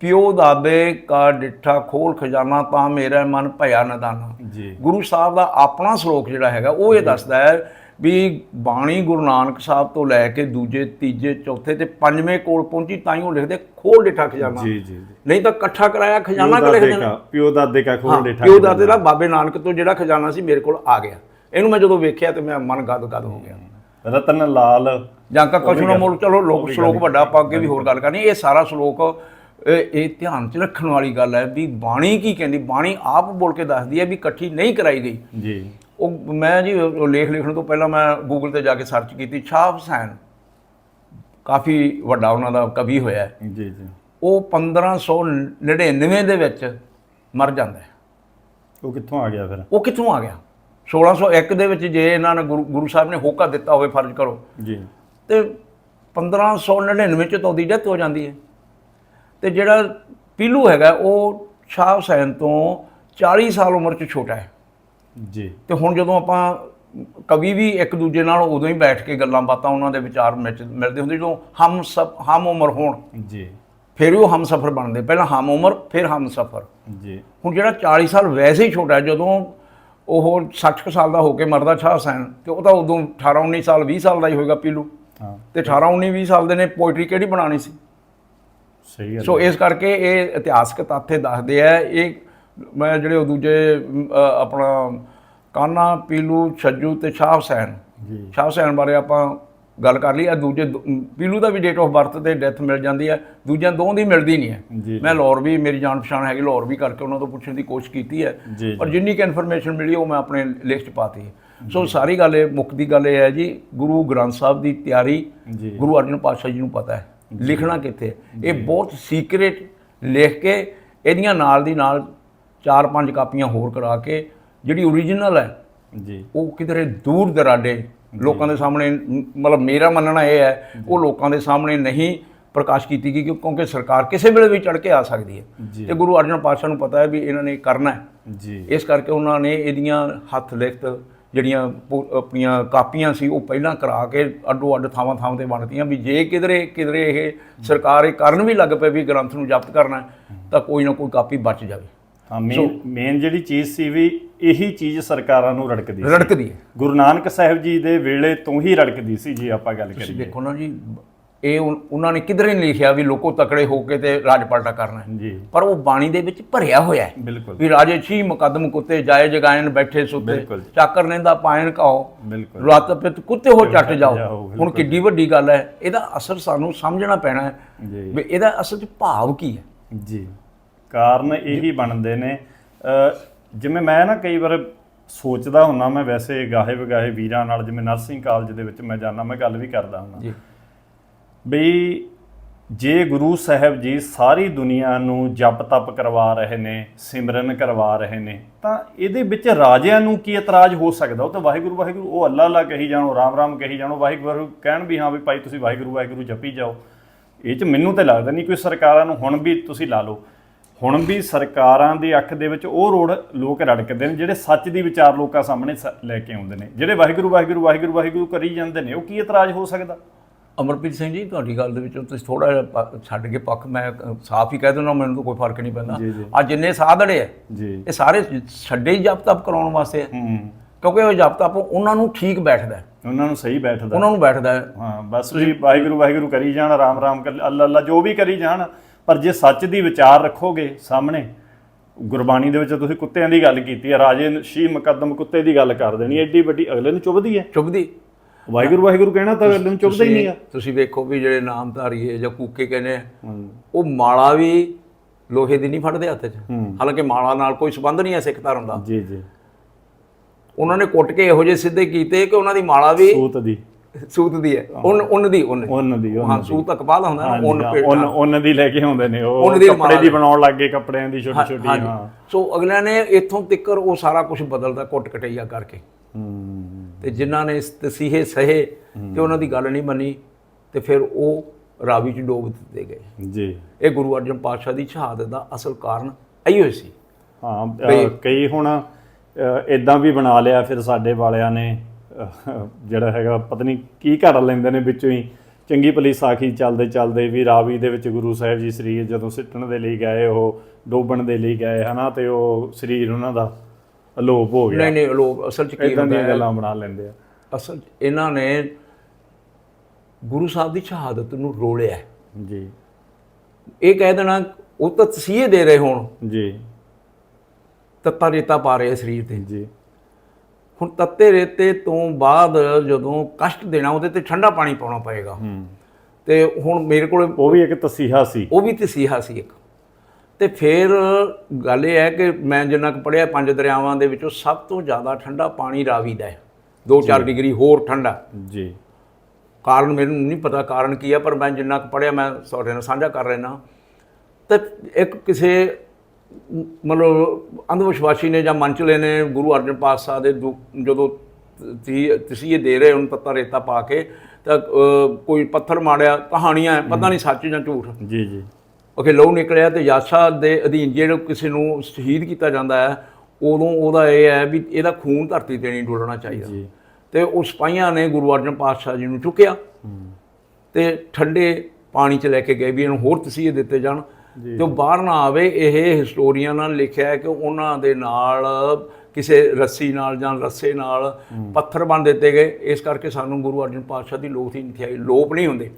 ਪਿਓ ਦਾਦੇ ਕਾ ਡਿੱਠਾ ਖੋਲ ਖਜ਼ਾਨਾ ਤਾਂ ਮੇਰਾ ਮਨ ਭਇਆ ਨਦਾਨਾ ਜੀ। ਗੁਰੂ ਸਾਹਿਬ ਦਾ ਆਪਣਾ ਸ਼ਲੋਕ ਜਿਹੜਾ ਹੈਗਾ ਉਹ ਇਹ ਦੱਸਦਾ ਹੈ ਵੀ ਬਾਣੀ ਗੁਰੂ ਨਾਨਕ ਸਾਹਿਬ ਤੋਂ ਲੈ ਕੇ ਦੂਜੇ ਤੀਜੇ ਚੌਥੇ ਤੇ ਪੰਜਵੇਂ ਕੋਲ ਪਹੁੰਚੀ ਤਾਂ ਹੀ ਉਹ ਲਿਖਦੇ ਖੋਲ ਡਿੱਠਾ ਖਜ਼ਾਨਾ। ਜੀ ਜੀ ਨਹੀਂ ਤਾਂ ਇਕੱਠਾ ਕਰਾਇਆ ਖਜ਼ਾਨਾ ਕਿ ਲਿਖਦੇ ਨੇ? ਪਿਓ ਦਾਦੇ ਕਾ ਖੋਲ ਦੇ ਪਿਓ ਦਾਦੇ ਦਾ ਬਾਬੇ ਨਾਨਕ ਤੋਂ ਜਿਹੜਾ ਖਜ਼ਾਨਾ ਸੀ ਮੇਰੇ ਕੋਲ ਆ ਗਿਆ। ਇਹਨੂੰ ਮੈਂ ਜਦੋਂ ਵੇਖਿਆ ਤੇ ਮੇਰਾ ਮਨ ਗਦ ਗਦ ਹੋ ਗਿਆ। ਰਤਨ ਲਾਲ ਜਾਂ ਕਾ ਕੁਛ ਨਾ ਮੋਲ ਚਲੋ ਲੋਕ ਸ਼ਲੋਕ ਵੱਡਾ ਆਪਾਂ ਅੱਗੇ ਵੀ ਹੋਰ ਗੱਲ ਕਰਨੀ। ਇਹ ਸਾਰਾ ਸ਼ਲੋਕ ਇਹ ਇਹ ਧਿਆਨ 'ਚ ਰੱਖਣ ਵਾਲੀ ਗੱਲ ਹੈ ਵੀ ਬਾਣੀ ਕੀ ਕਹਿੰਦੀ? ਬਾਣੀ ਆਪ ਬੋਲ ਕੇ ਦੱਸਦੀ ਹੈ ਵੀ ਇਕੱਠੀ ਨਹੀਂ ਕਰਾਈ ਗਈ। ਜੀ। ਉਹ ਮੈਂ ਜੀ ਉਹ ਲੇਖ ਲਿਖਣ ਤੋਂ ਪਹਿਲਾਂ ਮੈਂ ਗੂਗਲ ਤੇ ਜਾ ਕੇ ਸਰਚ ਕੀਤੀ ਸ਼ਾਹ ਹੁਸੈਨ ਕਾਫੀ ਵੱਡਾ ਉਹਨਾਂ ਦਾ ਕਵੀ ਹੋਇਆ। ਜੀ ਜੀ। ਉਹ 1599 ਦੇ ਵਿੱਚ ਮਰ ਜਾਂਦਾ ਹੈ। ਉਹ ਕਿੱਥੋਂ ਆ ਗਿਆ ਫਿਰ? ਉਹ ਕਿੱਥੋਂ ਆ ਗਿਆ? 1601 ਦੇ ਵਿੱਚ ਜੇ ਇਹਨਾਂ ਨੇ ਗੁਰੂ ਸਾਹਿਬ ਨੇ ਹੋਕਾ ਦਿੱਤਾ ਹੋਵੇ ਫਰਜ਼ ਕਰੋ। ਜੀ। ਤੇ 1599 ਚ ਤਾਂ ਉਹਦੀ ਡੈਥ ਹੋ ਜਾਂਦੀ ਹੈ। ਤੇ ਜਿਹੜਾ ਪੀਲੂ ਹੈਗਾ ਉਹ ਸ਼ਾਹ ਹੁਸੈਨ ਤੋਂ 40 ਸਾਲ ਉਮਰ ਚ ਛੋਟਾ ਹੈ। ਜੀ। ਤੇ ਹੁਣ ਜਦੋਂ ਆਪਾਂ ਕਵੀ ਵੀ ਇੱਕ ਦੂਜੇ ਨਾਲ ਉਦੋਂ ਹੀ ਬੈਠ ਕੇ ਗੱਲਾਂ ਬਾਤਾਂ ਉਹਨਾਂ ਦੇ ਵਿਚਾਰ ਮਿਲਦੇ ਹੁੰਦੇ ਜਦੋਂ ਹਮ ਸਭ ਹਮ ਉਮਰ ਹੋਣ ਜੀ। ਫਿਰ ਉਹ ਹਮ ਸਫਰ ਬਣਦੇ। ਪਹਿਲਾਂ ਹਮ ਉਮਰ ਫਿਰ ਹਮ ਸਫਰ। ਜੀ। ਹੁਣ ਜਿਹੜਾ 40 ਸਾਲ ਵੈਸੇ ਹੀ ਛੋਟਾ ਜਦੋਂ ਉਹ 60 ਕੁ ਸਾਲ ਦਾ ਹੋ ਕੇ ਮਰਦਾ ਸ਼ਾਹ ਹੁਸੈਨ ਤੇ ਉਹ ਤਾਂ ਉਦੋਂ 18 19 ਸਾਲ 20 ਸਾਲ ਦਾ ਹੀ ਹੋਏਗਾ ਪੀਲੂ। ਹਾਂ। ਤੇ 18 19 20 ਸਾਲ ਦੇ ਨੇ ਪੋਇਟਰੀ ਕਿਹੜੀ ਬਣਾਣੀ ਸੀ? ਸਹੀ ਗੱਲ ਸੋ ਇਸ ਕਰਕੇ ਇਹ ਇਤਿਹਾਸਕ ਤੱਥ ਦੱਸਦੇ ਆ ਇਹ ਮੈਂ ਜਿਹੜੇ ਉਹ ਦੂਜੇ ਆਪਣਾ ਕਾਨਾ ਪੀਲੂ ਛੱਜੂ ਤੇ ਸ਼ਾਹ ਹੁਸੈਨ ਜੀ। ਸ਼ਾਹ ਹੁਸੈਨ ਬਾਰੇ ਆਪਾਂ ਗੱਲ ਕਰ ਲਈ ਆ ਦੂਜੇ ਪੀਲੂ ਦਾ ਵੀ ਡੇਟ ਆਫ ਬਰਥ ਤੇ ਡੈਥ ਮਿਲ ਜਾਂਦੀ ਹੈ ਦੂਜਿਆਂ ਦੋਵਾਂ ਦੀ ਮਿਲਦੀ ਨਹੀਂ ਹੈ। ਮੈਂ ਲਾਹੌਰ ਵੀ ਮੇਰੀ ਜਾਣ ਪਛਾਣ ਹੈਗੀ ਲਾਹੌਰ ਵੀ ਕਰਕੇ ਉਹਨਾਂ ਤੋਂ ਪੁੱਛਣ ਦੀ ਕੋਸ਼ਿਸ਼ ਕੀਤੀ ਹੈ ਪਰ ਜਿੰਨੀ ਕਿ ਇਨਫੋਰਮੇਸ਼ਨ ਮਿਲੀ ਉਹ ਮੈਂ ਆਪਣੇ ਲਿਸਟ 'ਚ ਪਾਤੀ ਹੈ। ਸੋ ਸਾਰੀ ਗੱਲ ਇਹ ਮੁੱਖ ਦੀ ਗੱਲ ਇਹ ਹੈ ਜੀ ਗੁਰੂ ਗ੍ਰੰਥ ਸਾਹਿਬ ਦੀ ਤਿਆਰੀ ਗੁਰੂ ਅਰਜਨ ਪਾਤਸ਼ਾਹ ਜੀ ਨੂੰ ਪਤਾ ਹੈ। ਲਿਖਣਾ ਕਿੱਥੇ। ਇਹ ਬਹੁਤ ਸੀਕ੍ਰੇਟ ਲਿਖ ਕੇ ਇਹਦੀਆਂ ਨਾਲ ਦੀ ਨਾਲ ਚਾਰ ਪੰਜ ਕਾਪੀਆਂ ਹੋਰ ਕਰਾ ਕੇ ਜਿਹੜੀ ਓਰੀਜਨਲ ਹੈ ਜੀ। ਉਹ ਕਿਧਰੇ ਦੂਰ ਦਰਾਡੇ ਲੋਕਾਂ ਦੇ ਸਾਹਮਣੇ ਮਤਲਬ ਮੇਰਾ ਮੰਨਣਾ ਇਹ ਹੈ ਉਹ ਲੋਕਾਂ ਦੇ ਸਾਹਮਣੇ ਨਹੀਂ ਪ੍ਰਕਾਸ਼ ਕੀਤੀ ਗਈ ਕਿਉਂ- ਕਿਉਂਕਿ ਸਰਕਾਰ ਕਿਸੇ ਵੇਲੇ ਵੀ ਚੜ ਕੇ ਆ ਸਕਦੀ ਹੈ। ਤੇ ਗੁਰੂ ਅਰਜਨ ਪਾਤਸ਼ਾਹ ਨੂੰ ਪਤਾ ਹੈ ਵੀ ਇਹਨਾਂ ਨੇ ਕਰਨਾ ਹੈ। ਜੀ। ਇਸ ਕਰਕੇ ਉਹਨਾਂ ਨੇ ਇਹਦੀਆਂ ਹੱਥ ਲਿਖਤ ਜਿਹੜੀਆਂ ਆਪਣੀਆਂ ਕਾਪੀਆਂ ਸੀ ਉਹ ਪਹਿਲਾਂ ਕਰਾ ਕੇ ਅੱਡੋ ਅੱਡ ਥਾਵਾਂ ਥਾਵਾਂ ਤੇ ਬਣਤੀਆਂ ਵੀ ਜੇ ਕਿਧਰੇ ਕਿਧਰੇ ਇਹ ਸਰਕਾਰ ਇਹ ਕਰਨ ਵੀ ਲੱਗ ਪਏ ਵੀ ਗ੍ਰੰਥ ਨੂੰ ਜ਼ਬਤ ਕਰਨਾ ਤਾਂ ਕੋਈ ਨਾ ਕੋਈ ਕਾਪੀ ਬਚ ਜਾਵੇ। ਹਾਂ ਮੇਨ ਮੇਨ ਜਿਹੜੀ ਚੀਜ਼ ਸੀ ਵੀ ਇਹੀ ਚੀਜ਼ ਸਰਕਾਰਾਂ ਨੂੰ ਰੜਕਦੀ ਸੀ। ਰੜਕਦੀ ਗੁਰੂ ਨਾਨਕ ਸਾਹਿਬ ਜੀ ਦੇ ਵੇਲੇ ਤੋਂ ਹੀ ਰੜਕਦੀ ਸੀ ਜੀ ਆਪਾਂ ਗੱਲ ਤੁਸੀਂ ਕਰੀਏ। ਦੇਖੋ ਨਾ ਜੀ ਇਹ ਉਨ- ਉਹਨਾਂ ਨੇ ਕਿਧਰੇ ਨਹੀਂ ਲਿਖਿਆ ਵੀ ਲੋਕੋ ਤਕੜੇ ਹੋ ਕੇ ਤੇ ਰਾਜ ਪਲਟਾ ਕਰਨਾ ਹੈ ਜੀ। ਪਰ ਉਹ ਬਾਣੀ ਦੇ ਵਿੱਚ ਭਰਿਆ ਹੋਇਆ ਹੈ। ਬਿਲਕੁਲ। ਵੀ ਰਾਜੇ ਛੀ ਮੁਕੱਦਮ ਕੁੱਤੇ ਜਾਏ ਜਗਾਇਨ ਬੈਠੇ ਸੁੱਤੇ। ਬਿਲਕੁਲ। ਚਾਕਰ ਨੇਂਦਾ ਪਾਇਨ ਕਾਓ। ਬਿਲਕੁਲ। ਰਾਤ ਪਿਤ ਕੁੱਤੇ ਹੋ ਚੱਟ ਜਾਓ। ਜਾਓ, ਹੁਣ ਬਿਲਕੁਲ। ਕਿੱਡੀ ਵੱਡੀ ਗੱਲ ਹੈ। ਇਹਦਾ ਅਸਰ ਸਾਨੂੰ ਸਮਝਣਾ ਪੈਣਾ ਹੈ ਜੀ। ਵੀ ਇਹਦਾ ਅਸਲ 'ਚ ਭਾਵ ਕੀ ਹੈ। ਜੀ। ਕਾਰਨ ਇਹੀ ਬਣਦੇ ਨੇ। ਅ, ਜਿਵੇਂ ਮੈਂ ਨਾ ਕਈ ਵਾਰ ਸੋਚਦਾ ਹੁੰਨਾ ਮੈਂ ਵੈਸੇ ਗਾਹੇ ਵਗਾਹੇ ਵੀਰਾਂ ਨਾਲ ਜਿਵੇਂ ਨਰਸਿੰਗ ਕਾਲਜ ਦੇ ਵਿੱਚ ਮੈਂ ਜਾਣਾ ਮੈਂ ਗੱਲ ਵੀ ਕਰਦਾ ਹੁੰਨਾ। ਜੀ ਬਈ ਜੇ ਗੁਰੂ ਸਾਹਿਬ ਜੀ ਸਾਰੀ ਦੁਨੀਆ ਨੂੰ ਜਪ ਤਪ ਕਰਵਾ ਰਹੇ ਨੇ, ਸਿਮਰਨ ਕਰਵਾ ਰਹੇ ਨੇ, ਤਾਂ ਇਹਦੇ ਵਿੱਚ ਰਾਜਿਆਂ ਨੂੰ ਕੀ ਇਤਰਾਜ਼ ਹੋ ਸਕਦਾ? ਉਹ ਤਾਂ ਵਾਹਿਗੁਰੂ ਵਾਹਿਗੁਰੂ, ਉਹ ਅੱਲਾ ਅੱਲਾ ਕਹੀ ਜਾਣੋ, ਰਾਮ ਰਾਮ ਕਹੀ ਜਾਣੋ ਵਾਹਿਗੁਰੂ ਕਹਿਣ ਵੀ ਹਾਂ ਵੀ ਭਾਈ ਤੁਸੀਂ ਵਾਹਿਗੁਰੂ ਵਾਹਿਗੁਰੂ ਜਪੀ ਜਾਓ। ਇਹ ਚ ਮੈਨੂੰ ਤਾਂ ਲੱਗਦਾ ਨਹੀਂ ਕੋਈ ਸਰਕਾਰਾਂ ਨੂੰ, ਹੁਣ ਵੀ ਤੁਸੀਂ ਲਾ ਲਓ। ਹੁਣ ਵੀ ਸਰਕਾਰਾਂ ਦੀ ਅੱਖ ਦੇ ਵਿੱਚ ਉਹ ਰੋੜ ਲੋਕ ਰੜਕਦੇ ਨੇ, ਜਿਹੜੇ ਸੱਚ ਦੀ ਵਿਚਾਰ ਲੋਕਾਂ ਸਾਹਮਣੇ ਸ- ਲੈ ਕੇ ਆਉਂਦੇ ਨੇ, ਜਿਹੜੇ ਵਾਹਿਗੁਰੂ ਵਾਹਿਗੁਰੂ ਵਾਹਿਗੁਰੂ ਵਾਹਿਗੁਰੂ ਕਰੀ ਜਾਂਦੇ ਨੇ, ਉਹ ਕੀ ਇਤਰਾਜ਼ ਹੋ ਸਕਦਾ? ਅਮਰਪ੍ਰੀਤ ਸਿੰਘ ਜੀ ਤੁਹਾਡੀ ਗੱਲ ਦੇ ਵਿੱਚੋਂ ਤੁਸੀਂ ਥੋੜਾ ਜਿਹਾ ਛੱਡ ਕੇ ਪੱਖ ਮੈਂ ਸਾਫ਼ ਹੀ ਕਹਿ ਦਿੰਦਾ ਮੈਨੂੰ ਤਾਂ ਕੋਈ ਫ਼ਰਕ ਨਹੀਂ ਪੈਂਦਾ। ਆ ਜਿੰਨੇ ਸਾਧੜੇ ਆ ਜੀ। ਇਹ ਸਾਰੇ ਛੱਡੇ ਹੀ ਜਪ ਤਪ ਕਰਾਉਣ ਵਾਸਤੇ ਕਿਉਂਕਿ ਉਹ ਜਪ ਤਪ ਉਹਨਾਂ ਨੂੰ ਠੀਕ ਬੈਠਦਾ। ਉਹਨਾਂ ਨੂੰ ਸਹੀ ਬੈਠਦਾ। ਉਹਨਾਂ ਨੂੰ ਬੈਠਦਾ ਹੈ। ਬਸ ਤੁਸੀਂ ਵਾਹਿਗੁਰੂ ਵਾਹਿਗੁਰੂ ਕਰੀ ਜਾਣ ਰਾਮ ਰਾਮ ਕਰ ਅੱਲਾ ਅੱਲਾ ਜੋ ਵੀ ਕਰੀ ਜਾਣ ਪਰ ਜੇ ਸੱਚ ਦੀ ਵਿਚਾਰ ਰੱਖੋਗੇ ਸਾਹਮਣੇ ਗੁਰਬਾਣੀ ਦੇ ਵਿੱਚ ਤੁਸੀਂ ਕੁੱਤਿਆਂ ਦੀ ਗੱਲ ਕੀਤੀ ਹੈ ਰਾਜੇ ਸ਼ੀ ਮੁਕੱਦਮ ਕੁੱਤੇ ਦੀ ਗੱਲ ਕਰ ਦੇਣੀ ਐਡੀ ਵੱਡੀ ਅਗਲੇ ਨੂੰ ਚੁੱਭਦੀ ਹੈ ਚੁੱਭਦੀ। ਵਾਹਿਗੁਰੂ ਵਾਹਿਗੁਰੂ ਕਹਿਣਾ ਤਾਂ ਅਗਲੇ ਨੂੰ ਚੁੱਭਦਾ ਹੀ ਨਹੀਂ ਆ। ਤੁਸੀਂ ਵੇਖੋ ਵੀ ਜਿਹੜੇ ਨਾਮਧਾਰੀ ਹੈ ਜਾਂ ਕੂਕੇ ਕਹਿੰਦੇ ਆ, ਉਹ ਮਾਲਾ ਵੀ ਲੋਹੇ ਦੀ ਨਹੀਂ ਫੜਦੇ ਹੱਥ 'ਚ। ਹਾਲਾਂਕਿ ਮਾਲਾ ਨਾਲ ਕੋਈ ਸੰਬੰਧ ਨਹੀਂ ਹੈ ਸਿੱਖ ਧਰਮ ਦਾ। ਜੀ ਜੀ। ਉਹਨਾਂ ਨੇ ਕੁੱਟ ਕੇ ਇਹੋ ਜਿਹੇ ਸਿੱਧੇ ਕੀਤੇ ਕਿ ਉਹਨਾਂ ਦੀ ਮਾਲਾ ਵੀ ਸੂਤ ਦੀ। ਸੂਤ ਦੀ ਹੈ। ਉਹਨ ਉਹਨ ਦੀ ਉਹਨ ਉਹਨਾਂ ਦੀ ਹਾਂ ਦੀ। ਸੂਤ ਬਾਅਦ ਹੁੰਦਾ ਨਾ ਹਾਂ, ਪੇਟ। ਉਹਨਾਂ ਉਹਨਾਂ ਦੀ ਲੈ ਕੇ ਆਉਂਦੇ ਨੇ ਉਹ ਉਹਨਾਂ ਦੀ ਕੱਪੜੇ ਦੀ ਬਣਾਉਣ ਲੱਗ ਗਏ ਕੱਪੜਿਆਂ ਦੀ ਛੋਟੀ ਛੋਟੀ ਹਾਂਜੀ। ਹਾਂ। ਸੋ ਅਗਲਿਆਂ ਨੇ ਇੱਥੋਂ ਤਿੱਕਰ ਉਹ ਸਾਰਾ ਕੁਝ ਬਦਲਦਾ ਕੁੱਟ ਕਟਈਆ ਕਰਕੇ। ਹੂੰ। ਤੇ ਜਿਨ੍ਹਾਂ ਨੇ ਇਸ ਤਸੀਹੇ ਸਹੇ ਤੇ ਉਹਨਾਂ ਦੀ ਗੱਲ ਨਹੀਂ ਮੰਨੀ ਤੇ ਫਿਰ ਉਹ ਰਾਵੀ 'ਚ ਡੋਬ ਦਿੱਤੇ ਗਏ। ਜੀ। ਇਹ ਗੁਰੂ ਅਰਜਨ ਪਾਤਸ਼ਾਹ ਦੀ ਸ਼ਹਾਦਤ ਦਾ ਅਸਲ ਕਾਰਨ ਇਹੋ ਸੀ। ਹਾਂ ਕਈ ਹੁਣ ਇਦਾਂ ਵੀ ਬਣਾ ਲਿਆ ਫਿਰ ਸਾਡੇ ਵਾਲਿਆਂ ਨੇ ਜਿਹੜਾ ਹੈਗਾ ਪਤਾ ਨਹੀਂ ਕੀ ਘੜ ਲੈਂਦੇ ਨੇ ਵਿੱਚੋਂ ਹੀ। ਚੰਗੀ ਭਲੀ ਸਾਖੀ ਚੱਲਦੇ ਚੱਲਦੇ ਵੀ ਰਾਵੀ ਦੇ ਵਿੱਚ ਗੁਰੂ ਸਾਹਿਬ ਜੀ ਸਰੀਰ ਜਦੋਂ ਸਿੱਟਣ ਦੇ ਲਈ ਗਏ ਉਹ ਡੋਬਣ ਦੇ ਲਈ ਗਏ ਹਨਾ ਤੇ ਉਹ ਸਰੀਰ ਉਹਨਾਂ ਦਾ ਅਲੋਪ ਹੋ ਗਿਆ। ਨਹੀਂ ਨਹੀਂ ਲੋਕ ਅਸਲ 'ਚ ਕੀ ਇਦਾਂ ਹੁੰਦਾ ਦੀਆਂ ਹੈ? ਗੱਲਾਂ ਬਣਾ ਲੈਂਦੇ ਆ। ਅਸਲ 'ਚ ਇਹਨਾਂ ਨੇ ਗੁਰੂ ਸਾਹਿਬ ਦੀ ਸ਼ਹਾਦਤ ਨੂੰ ਰੋਲਿਆ ਹੈ। ਜੀ। ਇਹ ਕਹਿ ਦੇਣਾ ਉਹ ਤਾਂ ਤਸੀਹੇ ਦੇ ਰਹੇ ਹੋਣ। ਜੀ। ਤੱਤਾ ਰੇਤਾ ਪਾ ਰਹੇ ਆ ਸਰੀਰ ਤੇ। ਜੀ। ਹੁਣ ਤੱਤੇ ਰੇਤੇ ਤੋਂ ਬਾਅਦ ਜਦੋਂ ਕਸ਼ਟ ਦੇਣਾ ਉਹਦੇ ਤੇ ਠੰਡਾ ਪਾਣੀ ਪਾਉਣਾ ਪਏਗਾ। ਹੂੰ। ਤੇ ਹੁਣ ਮੇਰੇ ਕੋਲ ਉਹ ਵੀ ਇੱਕ ਤਸੀਹਾ ਸੀ। ਉਹ ਵੀ ਤਸੀਹਾ ਸੀ ਇੱਕ। ਤੇ ਫਿਰ ਗੱਲ ਇਹ ਹੈ ਕਿ ਮੈਂ ਜਿੰਨਾ ਕੁ ਪੜਿਆ ਪੰਜ ਦਰਿਆਵਾਂ ਦੇ ਵਿੱਚੋਂ ਸਭ ਤੋਂ ਜ਼ਿਆਦਾ ਠੰਡਾ ਪਾਣੀ ਰਾਵੀ ਦਾ ਹੈ। 2-4 ਡਿਗਰੀ ਹੋਰ ਠੰਡਾ। ਜੀ। ਕਾਰਨ ਮੈਨੂੰ ਨਹੀਂ ਪਤਾ ਕਾਰਨ ਕੀ ਹੈ ਪਰ ਮੈਂ ਜਿੰਨਾ ਕੁ ਪੜਿਆ ਮੈਂ ਤੁਹਾਡੇ ਨਾਲ ਸਾਂਝਾ ਕਰ ਰਿਹਾ ਤੇ ਇੱਕ ਕਿਸੇ ਮਤਲਬ ਅੰਧ ਵਿਸ਼ਵਾਸੀ ਨੇ ਜਾਂ ਮੰਚਲੇ ਨੇ ਗੁਰੂ ਅਰਜਨ ਪਾਤਸ਼ਾਹ ਦੇ ਜਦੋਂ ਤੀ- ਤਸੀਹੇ ਦੇ ਰਹੇ ਉਹਨੂੰ ਤੱਤਾ ਰੇਤਾ ਪਾ ਕੇ ਤਾਂ ਕੋਈ ਪੱਥਰ ਮਾਰਿਆ ਕਹਾਣੀਆਂ ਪਤਾ ਨਹੀਂ ਸੱਚ ਜਾਂ ਝੂਠ। ਜੀ ਜੀ। ਉਹ ਲਹੂ ਨਿਕਲਿਆ ਤੇ ਯਾਸ਼ਾ ਦੇ ਅਧੀਨ ਜਿਹੜੇ ਕਿਸੇ ਨੂੰ ਸ਼ਹੀਦ ਕੀਤਾ ਜਾਂਦਾ ਹੈ ਉਦੋਂ ਉਹਦਾ ਇਹ ਹੈ ਵੀ ਇਹਦਾ ਖੂਨ ਧਰਤੀ ਤੇ ਨਹੀਂ ਡੁੱਲਣਾ ਚਾਹੀਦਾ। ਜੀ। ਤੇ ਉਹ ਸਿਪਾਹੀਆਂ ਨੇ ਗੁਰੂ ਅਰਜਨ ਪਾਤਸ਼ਾਹ ਜੀ ਨੂੰ ਚੁੱਕਿਆ। ਤੇ ਠੰਡੇ ਪਾਣੀ 'ਚ ਲੈ ਕੇ ਗਏ ਵੀ ਇਹਨੂੰ ਹੋਰ ਤਸੀਹੇ ਦਿੱਤੇ ਜਾਣ। ਤੇ ਉਹ ਬਾਹਰ ਨਾ ਆਵੇ ਇਹ ਹਿਸਟੋਰੀਆਂ ਨਾਲ ਲਿਖਿਆ ਹੈ ਕਿ ਉਹਨਾਂ ਦੇ ਨਾਲ ਕਿਸੇ ਰੱਸੀ ਨਾਲ ਜਾਂ ਰੱਸੇ ਨਾਲ ਪੱਥਰ ਬੰਨ ਦਿੱਤੇ ਗਏ। ਇਸ ਕਰਕੇ ਸਾਨੂੰ ਗੁਰੂ ਅਰਜਨ ਪਾਤਸ਼ਾਹ ਦੀ ਲੋਕ ਦੀ ਨਹੀਂ ਥੀ ਲੋਪ ਨਹੀਂ ਹੁੰਦੇ।